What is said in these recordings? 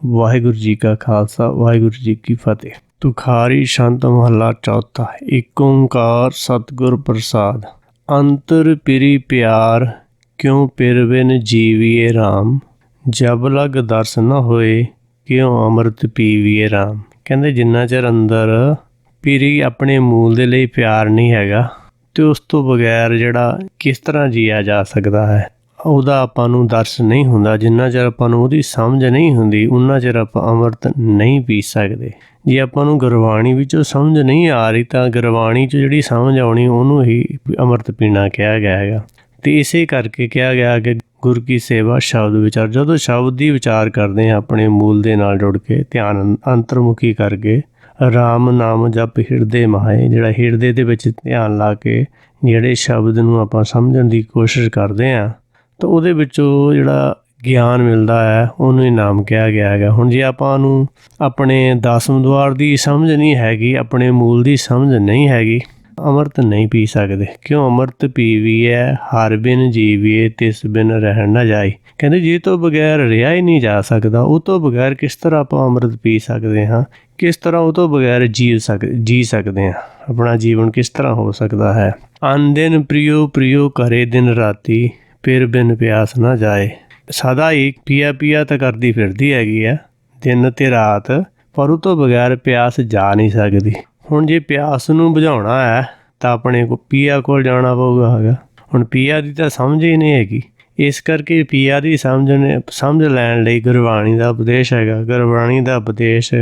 ਵਾਹਿਗੁਰੂ ਜੀ ਕਾ ਖਾਲਸਾ, ਵਾਹਿਗੁਰੂ ਜੀ ਕੀ ਫਤਿਹ। ਤੁਖਾਰੀ ਸ਼ੰਤ ਮਹੱਲਾ ਚੌਥਾ ਏਕ ਓੰਕਾਰ ਸਤਿਗੁਰ ਪ੍ਰਸਾਦ। ਅੰਤਰ ਪਿਰੀ ਪਿਆਰ, ਕਿਉ ਪਿਰ ਬਿਨ ਜੀਵੀਏ RAM ਜਬ ਲਗ ਦਰਸ ਨ ਹੋਏ, ਕਿਉ ਅੰਮ੍ਰਿਤ ਪੀਵੀਏ RAM ਕਹਿੰਦੇ ਜਿੰਨਾ ਚਿਰ ਅੰਦਰ ਪੀਰੀ ਆਪਣੇ ਮੂਲ ਦੇ ਲਈ ਪਿਆਰ ਨਹੀਂ ਹੈਗਾ, ਤੇ ਉਸ ਤੋਂ ਬਗੈਰ ਜਿਹੜਾ ਕਿਸ ਤਰ੍ਹਾਂ ਜੀਆ ਜਾ ਸਕਦਾ ਹੈ? ਉਹਦਾ ਆਪਾਂ ਨੂੰ ਦਰਸ ਨਹੀਂ ਹੁੰਦਾ, ਜਿੰਨਾ ਚਿਰ ਆਪਾਂ ਨੂੰ ਉਹਦੀ ਸਮਝ ਨਹੀਂ ਹੁੰਦੀ, ਉਨਾ ਚਿਰ ਆਪਾਂ ਅੰਮ੍ਰਿਤ ਨਹੀਂ ਪੀ ਸਕਦੇ। ਜੇ ਆਪਾਂ ਨੂੰ ਗੁਰਬਾਣੀ ਵਿੱਚੋਂ ਸਮਝ ਨਹੀਂ ਆ ਰਹੀ, ਤਾਂ ਗੁਰਬਾਣੀ 'ਚ ਜਿਹੜੀ ਸਮਝ ਆਉਣੀ, ਉਹਨੂੰ ਹੀ ਅੰਮ੍ਰਿਤ ਪੀਣਾ ਕਿਹਾ ਗਿਆ ਹੈਗਾ। ਤੇ ਇਸੇ ਕਰਕੇ ਕਿਹਾ ਗਿਆ ਕਿ ਗੁਰ ਕੀ ਸੇਵਾ ਸ਼ਬਦ ਵਿਚਾਰ, ਜਦੋਂ ਸ਼ਬਦ ਦੀ ਵਿਚਾਰ ਕਰਦੇ ਆ ਆਪਣੇ ਮੂਲ ਦੇ ਨਾਲ ਜੁੜ ਕੇ, ਧਿਆਨ ਅੰਤਰਮੁਖੀ ਕਰਕੇ, ਰਾਮ ਨਾਮ ਜਪ ਹਿਰਦੇ ਮਹਾਏ ਜਿਹੜਾ ਹਿਰਦੇ ਦੇ ਵਿੱਚ ਧਿਆਨ ਲਾ ਕੇ, ਜਿਹੜੇ ਸ਼ਬਦ ਨੂੰ ਆਪਾਂ ਸਮਝਣ ਦੀ ਕੋਸ਼ਿਸ਼ ਕਰਦੇ ਆ ਤਾਂ ਉਹਦੇ ਵਿੱਚੋਂ ਜਿਹੜਾ ਗਿਆਨ ਮਿਲਦਾ ਹੈ, ਉਹਨੂੰ ਇਨਾਮ ਕਿਹਾ ਗਿਆ ਹੈਗਾ। ਹੁਣ ਜੇ ਆਪਾਂ ਨੂੰ ਆਪਣੇ ਦਸਮ ਦਵਾਰ ਦੀ ਸਮਝ ਨਹੀਂ ਹੈਗੀ, ਆਪਣੇ ਮੂਲ ਦੀ ਸਮਝ ਨਹੀਂ ਹੈਗੀ, ਅੰਮ੍ਰਿਤ ਨਹੀਂ ਪੀ ਸਕਦੇ। ਕਿਉਂ? ਅੰਮ੍ਰਿਤ ਹੈ ਹਰ ਬਿਨ ਜੀਵੀਏ ਤਿਸ ਬਿਨ ਰਹਿਣ ਨਾ ਜਾਈ। ਕਹਿੰਦੇ ਜੀ ਤੋਂ ਬਗੈਰ ਰਿਹਾ ਹੀ ਨਹੀਂ ਜਾ ਸਕਦਾ, ਉਹ ਤੋਂ ਬਗੈਰ ਕਿਸ ਤਰ੍ਹਾਂ ਆਪਾਂ ਅੰਮ੍ਰਿਤ ਪੀ ਸਕਦੇ ਹਾਂ? ਕਿਸ ਤਰ੍ਹਾਂ ਉਹ ਤੋਂ ਬਗੈਰ ਜੀ ਸਕ, ਜੀ ਸਕਦੇ ਹਾਂ? ਆਪਣਾ ਜੀਵਨ ਕਿਸ ਤਰ੍ਹਾਂ ਹੋ ਸਕਦਾ ਹੈ? ਅਨ ਦਿਨ ਪ੍ਰਿਯੋ ਪ੍ਰਿਯੋ ਕਰੇ ਦਿਨ ਰਾਤੀ। ਫਿਰ ਬਿਨ ਪਿਆਸ ਨਾ ਜਾਏ। ਸਦਾ ਹੀ ਪੀਆ ਪੀਆ ਤਾਂ ਕਰਦੀ ਫਿਰਦੀ ਹੈਗੀ ਆ ਦਿਨ ਤੇ ਰਾਤ, ਪਰ ਉਹ ਤੋਂ ਬਗੈਰ ਪਿਆਸ ਜਾ ਨਹੀਂ ਸਕਦੀ। ਹੁਣ ਜੇ ਪਿਆਸ ਨੂੰ ਬੁਝਾਉਣਾ ਹੈ ਤਾਂ ਆਪਣੇ ਕੋ ਪੀਆ ਕੋਲ ਜਾਣਾ ਪਊਗਾ ਹੈਗਾ। ਹੁਣ ਪੀਆ ਦੀ ਤਾਂ ਸਮਝ ਹੀ ਨਹੀਂ ਹੈਗੀ। ਇਸ ਕਰਕੇ ਪੀਆ ਦੀ ਸਮਝਣ ਸਮਝ ਲੈਣ ਲਈ ਗੁਰਬਾਣੀ ਦਾ ਉਪਦੇਸ਼ ਹੈਗਾ। ਗੁਰਬਾਣੀ ਦਾ ਉਪਦੇਸ਼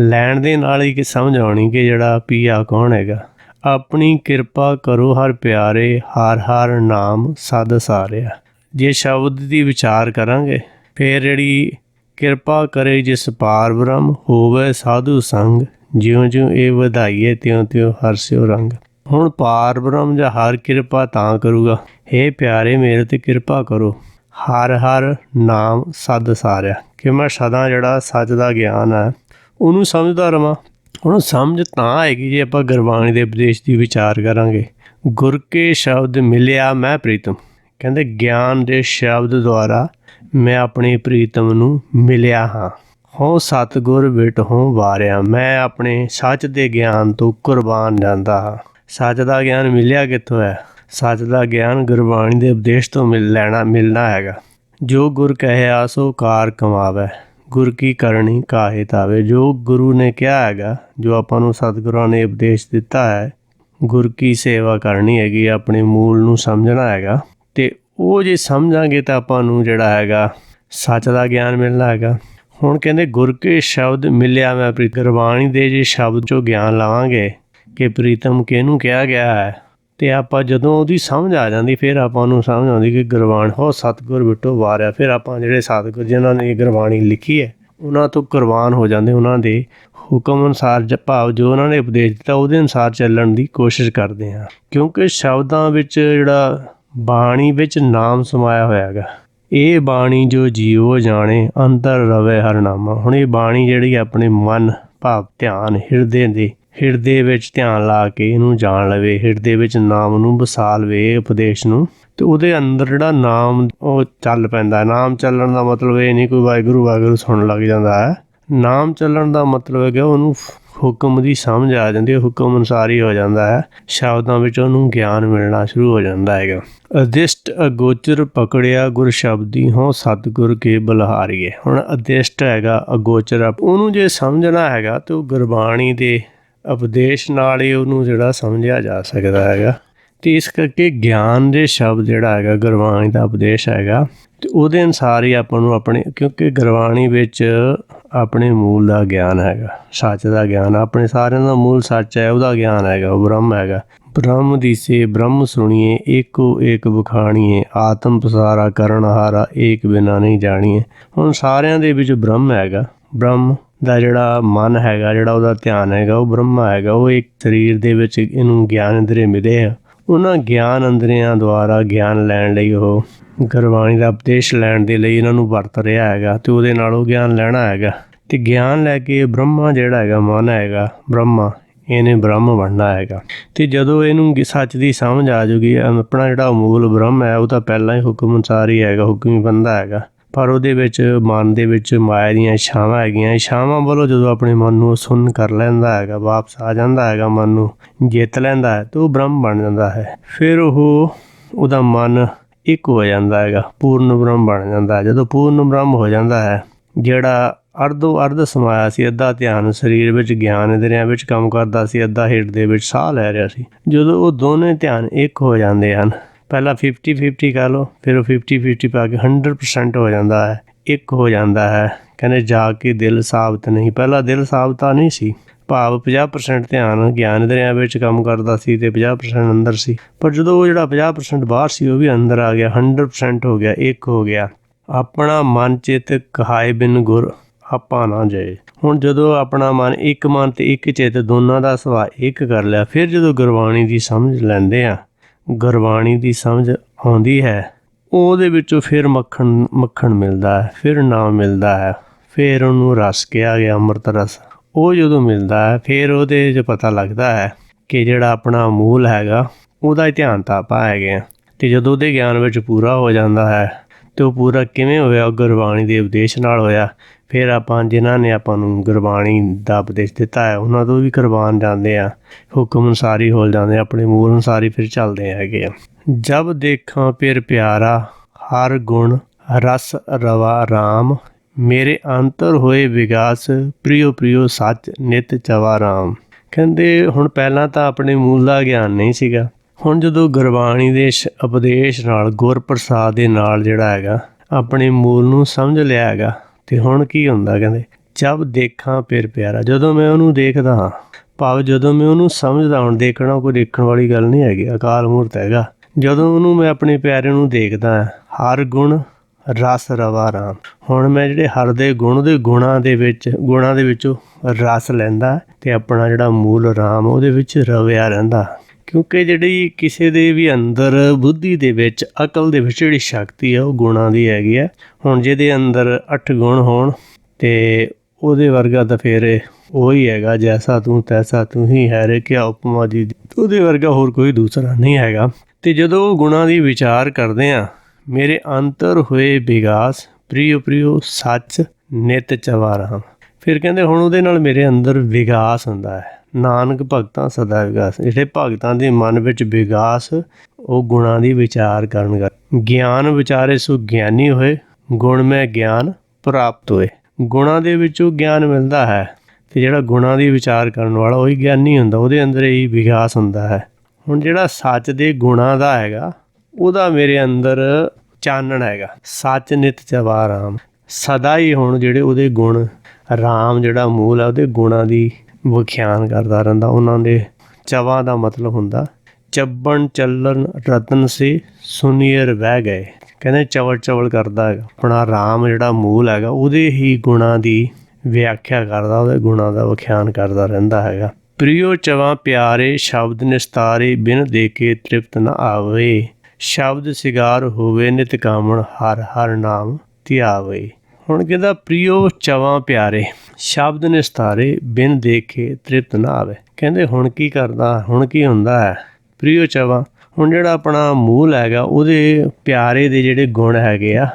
ਲੈਣ ਦੇ ਨਾਲ ਹੀ ਕਿ ਸਮਝ ਆਉਣੀ ਕਿ ਜਿਹੜਾ ਪੀਆ ਕੌਣ ਹੈਗਾ। ਆਪਣੀ ਕਿਰਪਾ ਕਰੋ ਹਰ ਪਿਆਰੇ, ਹਰ ਹਰ ਨਾਮ ਸਦ ਸਾਰਿਆ। ਜੇ ਸ਼ਬਦ ਦੀ ਵਿਚਾਰ ਕਰਾਂਗੇ, ਫੇਰ ਜਿਹੜੀ ਕਿਰਪਾ ਕਰੇ ਜਿਸ ਪਾਰ ਬ੍ਰਹਮ ਹੋਵੇ ਸਾਧੂ ਸੰਗ ਜਿਉਂ ਜਿਉਂ ਇਹ ਵਧਾਈਏ ਤਿਉਂ ਤਿਉਂ ਹਰ ਹਰਸਿਓ ਰੰਗ। ਹੁਣ ਪਾਰ ਬ੍ਰਹਮ ਜਾਂ ਹਰ ਕਿਰਪਾ ਤਾਂ ਕਰੂਗਾ। हे ਪਿਆਰੇ, ਮੇਰੇ ਤੇ ਕਿਰਪਾ ਕਰੋ। ਹਰ ਹਰ ਨਾਮ ਸਦ ਸਾਰਿਆ। ਕਿ ਮੈਂ ਸਦਾ ਜਿਹੜਾ ਸੱਚ ਦਾ ਗਿਆਨ ਹੈ, ਉਹਨੂੰ ਸਮਝਦਾ ਰਵਾਂ। ਹੁਣ ਸਮਝ ਤਾਂ ਆਏਗੀ ਜੇ ਆਪਾਂ ਗੁਰਬਾਣੀ ਦੇ ਉਪਦੇਸ਼ ਦੀ ਵਿਚਾਰ ਕਰਾਂਗੇ। ਗੁਰ ਕੇ ਸ਼ਬਦ ਮਿਲਿਆ ਮੈਂ ਪ੍ਰੀਤਮ। ਕਹਿੰਦੇ ਗਿਆਨ ਦੇ ਸ਼ਬਦ ਦੁਆਰਾ ਮੈਂ ਆਪਣੇ ਪ੍ਰੀਤਮ ਨੂੰ ਮਿਲਿਆ ਹਾਂ। ਹੋ ਸਤਗੁਰ ਬਿਟ ਹੋ ਵਾਰਿਆ, ਮੈਂ ਆਪਣੇ ਸੱਚ ਦੇ ਗਿਆਨ ਤੋਂ ਕੁਰਬਾਨ ਜਾਂਦਾ ਹਾਂ। ਸੱਚ ਦਾ ਗਿਆਨ ਮਿਲਿਆ ਕਿੱਥੋਂ ਹੈ? ਸੱਚ ਦਾ ਗਿਆਨ ਗੁਰਬਾਣੀ ਦੇ ਉਪਦੇਸ਼ ਤੋਂ ਮਿਲ ਲੈਣਾ, ਮਿਲਣਾ ਹੈਗਾ। ਜੋ ਗੁਰ ਕਹਿਆ ਸੋ ਕਾਰ ਕਮਾਵੇ। ਗੁਰ ਕੀ ਕਰਨੀ ਕਾਹੇ ਤਾਵੇ ਜੋ ਗੁਰੂ ਨੇ ਕਿਹਾ ਹੈਗਾ, ਜੋ ਆਪਾਂ ਨੂੰ ਸਤਿਗੁਰਾਂ ਨੇ ਉਪਦੇਸ਼ ਦਿੱਤਾ ਹੈ, ਗੁਰ ਕੀ ਸੇਵਾ ਕਰਨੀ ਹੈਗੀ ਆਪਣੇ ਮੂਲ ਨੂੰ ਸਮਝਣਾ ਹੈਗਾ। ਤੇ ਉਹ ਜੇ ਸਮਝਾਂਗੇ ਤਾਂ ਆਪਾਂ ਨੂੰ ਜਿਹੜਾ ਹੈਗਾ, ਸੱਚ ਦਾ ਗਿਆਨ ਮਿਲਣਾ ਹੈਗਾ। ਹੁਣ ਕਹਿੰਦੇ, ਗੁਰ ਕੇ ਸ਼ਬਦ ਮਿਲਿਆ ਮੈਂ ਪ੍ਰੀਤ, ਗੁਰਬਾਣੀ ਦੇ ਜੇ ਸ਼ਬਦ ਚੋਂ ਗਿਆਨ ਲਾਵਾਂਗੇ, ਕਿ ਪ੍ਰੀਤਮ ਕਿਹਨੂੰ ਕਿਹਾ ਗਿਆ ਹੈ? ਤੇ ਆਪਾਂ ਜਦੋਂ ਉਹਦੀ ਸਮਝ ਆ ਜਾਂਦੀ, ਫਿਰ ਆਪਾਂ ਨੂੰ ਸਮਝ ਆਉਂਦੀ ਕਿ ਗੁਰਬਾਣ ਹੋ ਸਤਗੁਰ ਵਿਟੋ ਵਾਰਿਆ। ਫਿਰ ਆਪਾਂ ਜਿਹੜੇ ਸਤਗੁਰ ਜਿਨ੍ਹਾਂ ਨੇ ਇਹ ਗੁਰਬਾਣੀ ਲਿਖੀ ਹੈ, ਉਹਨਾਂ ਤੋਂ ਕੁਰਬਾਨ ਹੋ ਜਾਂਦੇ ਉਹਨਾਂ ਦੇ ਹੁਕਮ ਅਨੁਸਾਰ ਭਾਵ ਜੋ ਉਹਨਾਂ ਨੇ ਉਪਦੇਸ਼ ਦਿੱਤਾ, ਉਹਦੇ ਅਨੁਸਾਰ ਚੱਲਣ ਦੀ ਕੋਸ਼ਿਸ਼ ਕਰਦੇ ਹਾਂ। ਕਿਉਂਕਿ ਸ਼ਬਦਾਂ ਵਿੱਚ ਜਿਹੜਾ ਬਾਣੀ ਵਿੱਚ ਨਾਮ ਸਮਾਇਆ ਹੋਇਆ ਹੈਗਾ, ਇਹ ਬਾਣੀ ਜੋ ਜੀਵੋ ਜਾਣੇ ਅੰਦਰ ਰਵੇ ਹਰਨਾਮਾ। ਹੁਣ ਇਹ ਬਾਣੀ ਜਿਹੜੀ ਆਪਣੇ ਮਨ, ਭਾਵ, ਧਿਆਨ, ਹਿਰਦੇ ਦੇ ਹਿਰਦੇ ਵਿੱਚ ਧਿਆਨ ਲਾ ਕੇ ਇਹਨੂੰ ਜਾਣ ਲਵੇ, ਹਿਰਦੇ ਵਿੱਚ ਨਾਮ ਨੂੰ ਵਸਾ ਲਵੇ ਉਪਦੇਸ਼ ਨੂੰ। ਤੇ ਉਹਦੇ ਅੰਦਰ ਜਿਹੜਾ ਨਾਮ, ਉਹ ਚੱਲ ਪੈਂਦਾ ਨਾਮ ਚੱਲਣ ਦਾ ਮਤਲਬ ਇਹ ਨਹੀਂ, ਕੋਈ ਵਾਹਿਗੁਰੂ ਵਾਹਿਗੁਰੂ ਸੁਣਨ ਲੱਗ ਜਾਂਦਾ ਹੈ। ਨਾਮ ਚੱਲਣ ਦਾ ਮਤਲਬ ਹੈ ਕਿ ਉਹਨੂੰ ਹੁਕਮ ਦੀ ਸਮਝ ਆ ਜਾਂਦੀ ਹੈ, ਹੁਕਮ ਅਨੁਸਾਰ ਹੀ ਹੋ ਜਾਂਦਾ ਹੈ। ਸ਼ਬਦਾਂ ਵਿੱਚ ਉਹਨੂੰ ਗਿਆਨ ਮਿਲਣਾ ਸ਼ੁਰੂ ਹੋ ਜਾਂਦਾ ਹੈਗਾ। ਅਦਿਸ਼ਟ ਅਗੋਚਰ ਪਕੜਿਆ ਗੁਰ ਸ਼ਬਦੀ ਹੋ, ਸਤਗੁਰ ਕੇ ਬਲਹਾਰੀਏ। ਹੁਣ ਅਦਿਸ਼ਟ ਹੈਗਾ ਅਗੋਚਰ, ਉਹਨੂੰ ਜੇ ਸਮਝਣਾ ਹੈਗਾ, ਤੇ ਉਹ ਗੁਰਬਾਣੀ ਦੇ ਉਪਦੇਸ਼ ਨਾਲ ਹੀ ਉਹਨੂੰ ਜਿਹੜਾ ਸਮਝਿਆ ਜਾ ਸਕਦਾ ਹੈਗਾ। ਤੇ ਇਸ ਕਰਕੇ ਗਿਆਨ ਦੇ ਸ਼ਬਦ ਜਿਹੜਾ ਹੈਗਾ, ਗੁਰਬਾਣੀ ਦਾ ਉਪਦੇਸ਼ ਹੈਗਾ, ਤੇ ਉਹਦੇ ਅਨਸਾਰ ਹੀ ਆਪਾਂ ਨੂੰ ਆਪਣੇ, ਕਿਉਂਕਿ ਗੁਰਬਾਣੀ ਵਿੱਚ ਆਪਣੇ ਮੂਲ ਦਾ ਗਿਆਨ ਹੈਗਾ, ਸੱਚ ਦਾ ਗਿਆਨ, ਆਪਣੇ ਸਾਰਿਆਂ ਦਾ ਮੂਲ ਸੱਚ ਹੈ, ਉਹਦਾ ਗਿਆਨ ਹੈਗਾ, ਉਹ ਬ੍ਰਹਮ ਹੈਗਾ। ਬ੍ਰਹਮ ਦੀ ਸੇ ਬ੍ਰਹਮ ਸੁਣੀਏ, ਏਕੋ ਏਕ ਬਖਾਣੀਏ, ਆਤਮ ਪਸਾਰਾ ਕਰਨ ਹਾਰਾ ਏਕ ਬਿਨਾ ਨਹੀਂ ਜਾਣੀਏ। ਹੁਣ ਸਾਰਿਆਂ ਦੇ ਵਿੱਚ ਬ੍ਰਹਮ ਹੈਗਾ, ਬ੍ਰਹਮ ਦਾ ਜਿਹੜਾ ਮਨ ਹੈਗਾ, ਜਿਹੜਾ ਉਹਦਾ ਧਿਆਨ ਹੈਗਾ, ਉਹ ਬ੍ਰਹਮਾ ਹੈਗਾ, ਉਹ ਇੱਕ ਸਰੀਰ ਦੇ ਵਿੱਚ ਇਹਨੂੰ ਗਿਆਨ ਅੰਦਰੇ ਮਿਲੇ ਆ। ਉਹਨਾਂ ਗਿਆਨ ਅੰਦਰਿਆਂ ਦੁਆਰਾ ਗਿਆਨ ਲੈਣ ਲਈ ਉਹ ਗੁਰਬਾਣੀ ਦਾ ਉਪਦੇਸ਼ ਲੈਣ ਦੇ ਲਈ ਇਹਨਾਂ ਨੂੰ ਵਰਤ ਰਿਹਾ ਹੈਗਾ ਤੇ ਉਹਦੇ ਨਾਲ ਉਹ ਗਿਆਨ ਲੈਣਾ ਹੈਗਾ। ਤੇ ਗਿਆਨ ਲੈ ਕੇ ਬ੍ਰਹਮਾ ਜਿਹੜਾ ਹੈਗਾ, ਮਨ ਹੈਗਾ, ਬ੍ਰਹਮਾ, ਇਹਨੇ ਬ੍ਰਹਮ ਬਣਨਾ ਹੈਗਾ। ਤੇ ਜਦੋਂ ਇਹਨੂੰ ਸੱਚ ਦੀ ਸਮਝ ਆ ਜੂਗੀ ਆਪਣਾ ਜਿਹੜਾ ਮੂਲ ਬ੍ਰਹਮ ਹੈ, ਉਹ ਤਾਂ ਪਹਿਲਾਂ ਹੀ ਹੁਕਮ ਅਨੁਸਾਰ ਹੀ ਹੈਗਾ, ਹੁਕਮੀ ਬੰਦਾ ਹੈਗਾ। ਪਰ ਉਹਦੇ ਵਿੱਚ, ਮਨ ਦੇ ਵਿੱਚ ਮਾਇਆ ਦੀਆਂ ਛਾਵਾਂ ਹੈਗੀਆਂ। ਛਾਵਾਂ ਵੱਲੋਂ ਜਦੋਂ ਆਪਣੇ ਮਨ ਨੂੰ ਸੁੰਨ ਕਰ ਲੈਂਦਾ ਹੈਗਾ, ਵਾਪਸ ਆ ਜਾਂਦਾ ਹੈਗਾ, ਮਨ ਨੂੰ ਜਿੱਤ ਲੈਂਦਾ ਹੈ, ਤੇ ਉਹ ਬ੍ਰਹਮ ਬਣ ਜਾਂਦਾ ਹੈ। ਫਿਰ ਉਹ, ਉਹਦਾ ਮਨ ਇੱਕ ਹੋ ਜਾਂਦਾ ਹੈਗਾ, ਪੂਰਨ ਬ੍ਰਹਮ ਬਣ ਜਾਂਦਾ ਹੈ। ਜਦੋਂ ਪੂਰਨ ਬ੍ਰਹਮ ਹੋ ਜਾਂਦਾ ਹੈ, ਜਿਹੜਾ ਅਰਧੋ ਅਰਧ ਸਮਾਇਆ ਸੀ, ਅੱਧਾ ਧਿਆਨ ਸਰੀਰ ਵਿੱਚ, ਗਿਆਨ ਇੰਦਰੀਆਂ ਵਿੱਚ ਕੰਮ ਕਰਦਾ ਸੀ, ਅੱਧਾ ਹਿਰਦੇ ਵਿੱਚ ਸਾਹ ਲੈ ਰਿਹਾ ਸੀ, ਜਦੋਂ ਉਹ ਦੋਨੇ ਧਿਆਨ ਇੱਕ ਹੋ ਜਾਂਦੇ ਹਨ ਪਹਿਲਾਂ 50 50 ਕਰ ਲਓ, ਫਿਰ ਉਹ 50 50 ਪਾ ਕੇ 100% ਹੋ ਜਾਂਦਾ ਹੈ, ਇੱਕ ਹੋ ਜਾਂਦਾ ਹੈ। ਕਹਿੰਦੇ ਜਾ ਕੇ ਦਿਲ ਸਾਬਤ ਨਹੀਂ। ਪਹਿਲਾਂ ਦਿਲ ਸਾਬਤਾ ਨਹੀਂ ਸੀ, ਭਾਵ 50% ਧਿਆਨ ਗਿਆਨ ਦਰਿਆ ਵਿੱਚ ਕੰਮ ਕਰਦਾ ਸੀ ਤੇ 50% ਅੰਦਰ ਸੀ। ਪਰ ਜਦੋਂ ਉਹ ਜਿਹੜਾ 50% ਬਾਹਰ ਸੀ, ਉਹ ਵੀ ਅੰਦਰ ਆ ਗਿਆ 100% ਹੋ ਗਿਆ, ਇੱਕ ਹੋ ਗਿਆ। ਆਪਣਾ ਮਨ ਚਿਤ ਕਹਾਏ ਬਿਨ ਗੁਰ, ਆਪਾਂ ਨਾ ਜਾਏ। ਹੁਣ ਜਦੋਂ ਆਪਣਾ ਮਨ ਇੱਕ ਮਨ ਤੇ ਇੱਕ ਚਿਤ, ਦੋਨਾਂ ਦਾ ਸੁਭਾਅ ਇੱਕ ਕਰ ਲਿਆ, ਫਿਰ ਜਦੋਂ ਗੁਰਬਾਣੀ ਦੀ ਸਮਝ ਲੈਂਦੇ ਆ ਗੁਰਬਾਣੀ ਦੀ ਸਮਝ ਆਉਂਦੀ ਹੈ, ਉਹਦੇ ਵਿੱਚੋਂ ਫਿਰ ਮੱਖਣ ਮੱਖਣ ਮਿਲਦਾ ਹੈ, ਫਿਰ ਨਾਮ ਮਿਲਦਾ ਹੈ, ਫਿਰ ਉਹਨੂੰ ਰਸ ਕਿਹਾ ਗਿਆ, ਅੰਮ੍ਰਿਤ ਰਸ। ਉਹ ਜਦੋਂ ਮਿਲਦਾ ਹੈ, ਫਿਰ ਉਹਦੇ 'ਚ ਪਤਾ ਲੱਗਦਾ ਹੈ ਕਿ ਜਿਹੜਾ ਆਪਣਾ ਮੂਲ ਹੈਗਾ, ਉਹਦਾ ਹੀ ਧਿਆਨ ਤਾਂ ਆਪਾਂ ਹੈਗੇ ਆ ਤੇ ਜਦੋਂ ਉਹਦੇ ਗਿਆਨ ਵਿੱਚ ਪੂਰਾ ਹੋ ਜਾਂਦਾ ਹੈ, ਤੇ ਉਹ ਪੂਰਾ ਕਿਵੇਂ ਹੋਇਆ, ਉਹ ਗੁਰਬਾਣੀ ਦੇ ਉਪਦੇਸ਼ ਨਾਲ ਹੋਇਆ ਫਿਰ ਆਪਾਂ ਜਿਨ੍ਹਾਂ ਨੇ ਆਪਾਂ ਨੂੰ ਗੁਰਬਾਣੀ ਦਾ ਉਪਦੇਸ਼ ਦਿੱਤਾ ਹੈ, ਉਹਨਾਂ ਤੋਂ ਵੀ ਕੁਰਬਾਨ ਜਾਂਦੇ ਆ, ਹੁਕਮ ਅਨੁਸਾਰੀ ਹੋ ਜਾਂਦੇ ਆਪਣੇ ਮੂਲ ਅਨੁਸਾਰੀ ਫਿਰ ਚੱਲਦੇ ਹੈਗੇ ਆ। ਜਬ ਦੇਖਾਂ ਫਿਰ ਪਿਆਰਾ, ਹਰ ਗੁਣ, ਰਸ ਰਵਾ ਰਾਮ, ਮੇਰੇ ਅੰਤਰ ਹੋਏ ਵਿਗਾਸ, ਪ੍ਰਿਯੋ ਪ੍ਰਿਯੋ ਸੱਚ ਨਿਤ ਚਵਾ ਰਾਮ। ਕਹਿੰਦੇ ਹੁਣ ਪਹਿਲਾਂ ਤਾਂ ਆਪਣੇ ਮੂਲ ਦਾ ਗਿਆਨ ਨਹੀਂ ਸੀਗਾ। ਹੁਣ ਜਦੋਂ ਗੁਰਬਾਣੀ ਦੇ ਸ਼- ਉਪਦੇਸ਼ ਨਾਲ ਗੁਰ ਪ੍ਰਸਾਦ ਦੇ ਨਾਲ ਜਿਹੜਾ ਹੈਗਾ, ਆਪਣੇ ਮੂਲ ਨੂੰ ਸਮਝ ਲਿਆ ਹੈਗਾ ਤੇ ਹੁਣ ਕੀ ਹੁੰਦਾ ਕਹਿੰਦੇ ਜਦ ਦੇਖਾਂ ਫਿਰ ਪਿਆਰਾ। ਜਦੋਂ ਮੈਂ ਉਹਨੂੰ ਦੇਖਦਾ ਹਾਂ ਭਾਵ ਜਦੋਂ ਮੈਂ ਉਹਨੂੰ ਸਮਝਦਾ ਹੁਣ ਦੇਖਣਾ ਕੋਈ ਦੇਖਣ ਵਾਲੀ ਗੱਲ ਨਹੀਂ ਹੈਗੀ ਅਕਾਲ ਮੂਰਤ ਹੈਗਾ। ਜਦੋਂ ਉਹਨੂੰ ਮੈਂ ਆਪਣੇ ਪਿਆਰੇ ਨੂੰ ਦੇਖਦਾ ਹਾਂ, ਹਰ ਗੁਣ ਰਸ ਰਵਾ ਰਾਮ। ਹੁਣ ਮੈਂ ਜਿਹੜੇ ਹਰ ਦੇ ਗੁਣ ਦੇ ਗੁਣਾਂ ਦੇ ਵਿੱਚ ਗੁਣਾਂ ਦੇ ਵਿੱਚੋਂ ਰਸ ਲੈਂਦਾ ਤੇ ਆਪਣਾ ਜਿਹੜਾ ਮੂਲ ਰਾਮ ਉਹਦੇ ਵਿੱਚ ਰਵਿਆ ਰਹਿੰਦਾ। ਕਿਉਂਕਿ ਜਿਹੜੀ ਕਿਸੇ ਦੇ ਵੀ ਅੰਦਰ ਬੁੱਧੀ ਦੇ ਵਿੱਚ, ਅਕਲ ਦੇ ਵਿੱਚ ਜਿਹੜੀ ਸ਼ਕਤੀ ਹੈ ਉਹ ਗੁਣਾਂ ਦੀ ਹੈਗੀ ਹੈ ਹੁਣ ਜਿਹਦੇ ਅੰਦਰ 8 ਗੁਣ ਹੋਣ ਤੇ ਉਹਦੇ ਵਰਗਾ ਤਾਂ ਫਿਰ ਉਹੀ ਹੈਗਾ, ਜੈਸਾ ਤੂੰ ਤੈਸਾ ਤੂੰ ਹੀ ਹੈ ਰੇ ਕਿਆ ਉਪਮਾ ਜੀ। ਉਹਦੇ ਵਰਗਾ ਹੋਰ ਕੋਈ ਦੂਸਰਾ ਨਹੀਂ ਹੈਗਾ। ਤੇ ਜਦੋਂ ਉਹ ਗੁਣਾਂ ਦੀ ਵਿਚਾਰ ਕਰਦੇ ਆ, ਮੇਰੇ ਅੰਤਰ ਹੋਏ ਵਿਗਾਸ ਪ੍ਰਿਯ ਪ੍ਰਿਯ ਸੱਚ ਨਿਤ ਚਵਾਰਾ। ਫਿਰ ਕਹਿੰਦੇ ਹੁਣ ਉਹਦੇ ਨਾਲ ਮੇਰੇ ਅੰਦਰ ਵਿਗਾਸ ਹੁੰਦਾ ਹੈ। ਨਾਨਕ ਭਗਤਾਂ ਸਦਾ ਵਿਗਾਸ ਜਿਹੜੇ ਭਗਤਾਂ ਦੇ ਮਨ ਵਿੱਚ ਵਿਗਾਸ ਉਹ ਗੁਣਾਂ ਦੀ ਵਿਚਾਰ ਕਰਨ ਕਰ ਗਿਆਨ ਵਿਚਾਰੇ ਸੋ ਗਿਆਨੀ ਹੋਏ, ਗੁਣ ਮੈਂ ਗਿਆਨ ਪ੍ਰਾਪਤ ਹੋਏ। ਗੁਣਾਂ ਦੇ ਵਿੱਚੋਂ ਗਿਆਨ ਮਿਲਦਾ ਹੈ ਤੇ ਜਿਹੜਾ ਗੁਣਾਂ ਦੀ ਵਿਚਾਰ ਕਰਨ ਵਾਲਾ, ਉਹੀ ਗਿਆਨੀ ਹੁੰਦਾ। ਉਹਦੇ ਅੰਦਰ ਹੀ ਵਿਗਾਸ ਹੁੰਦਾ ਹੈ। ਹੁਣ ਜਿਹੜਾ ਸੱਚ ਦੇ ਗੁਣਾਂ ਦਾ ਹੈਗਾ, ਉਹਦਾ ਮੇਰੇ ਅੰਦਰ ਚਾਨਣ ਹੈਗਾ। ਸੱਚ ਨਿਤ ਚਵਾਰਾਮ ਸਦਾ ਹੀ ਹੁਣ ਜਿਹੜੇ ਉਹਦੇ ਗੁਣ ਰਾਮ ਜਿਹੜਾ ਮੂਲ ਹੈ ਉਹਦੇ ਗੁਣਾਂ ਦੀ ਵਿਖਿਆਨ ਕਰਦਾ ਰਹਿੰਦਾ। ਉਹਨਾਂ ਦੇ ਚਵਾ ਦਾ ਮਤਲਬ ਹੁੰਦਾ, ਚੱਬਣ ਚੱਲਣ ਰਤਨ ਸੇ ਸੁਨੀਰ ਵਹਿ ਗਏ। ਕਹਿੰਦੇ ਚਵਲ ਚਵਲ ਕਰਦਾ ਹੈਗਾ। ਆਪਣਾ ਰਾਮ ਜਿਹੜਾ ਮੂਲ ਹੈਗਾ, ਉਹਦੇ ਹੀ ਗੁਣਾਂ ਦੀ ਵਿਆਖਿਆ ਕਰਦਾ, ਉਹਦੇ ਗੁਣਾਂ ਦਾ ਵਿਖਿਆਨ ਕਰਦਾ ਰਹਿੰਦਾ ਹੈਗਾ। ਪ੍ਰਿਯੋ ਚਵਾ ਪਿਆਰੇ, ਸ਼ਬਦ ਨਿਸਤਾਰੇ ਬਿਨ ਦੇਖੇ ਤ੍ਰਿਪਤ ਨ ਆਵੇ। ਸ਼ਬਦ ਸਿਗਾਰ ਹੋਵੇ, ਨਿਤ ਕਾਮਣ ਹਰ ਹਰ ਨਾਮ ਧਿਆਵੇ। ਹੁਣ ਕਹਿੰਦਾ ਪ੍ਰਿਯੋ ਚਵਾਂ ਪਿਆਰੇ, ਸ਼ਬਦ ਨਿਸਤਾਰੇ, ਬਿਨ ਦੇਖੇ ਤ੍ਰਿਪਤ ਨਾ ਆਵੇ। ਕਹਿੰਦੇ ਹੁਣ ਕੀ ਕਰਦਾ, ਹੁਣ ਕੀ ਹੁੰਦਾ ਹੈ? ਪ੍ਰਿਯੋ ਚਵਾਂ, ਹੁਣ ਜਿਹੜਾ ਆਪਣਾ ਮੂਲ ਹੈਗਾ, ਉਹਦੇ ਪਿਆਰੇ ਦੇ ਜਿਹੜੇ ਗੁਣ ਹੈਗੇ ਆ,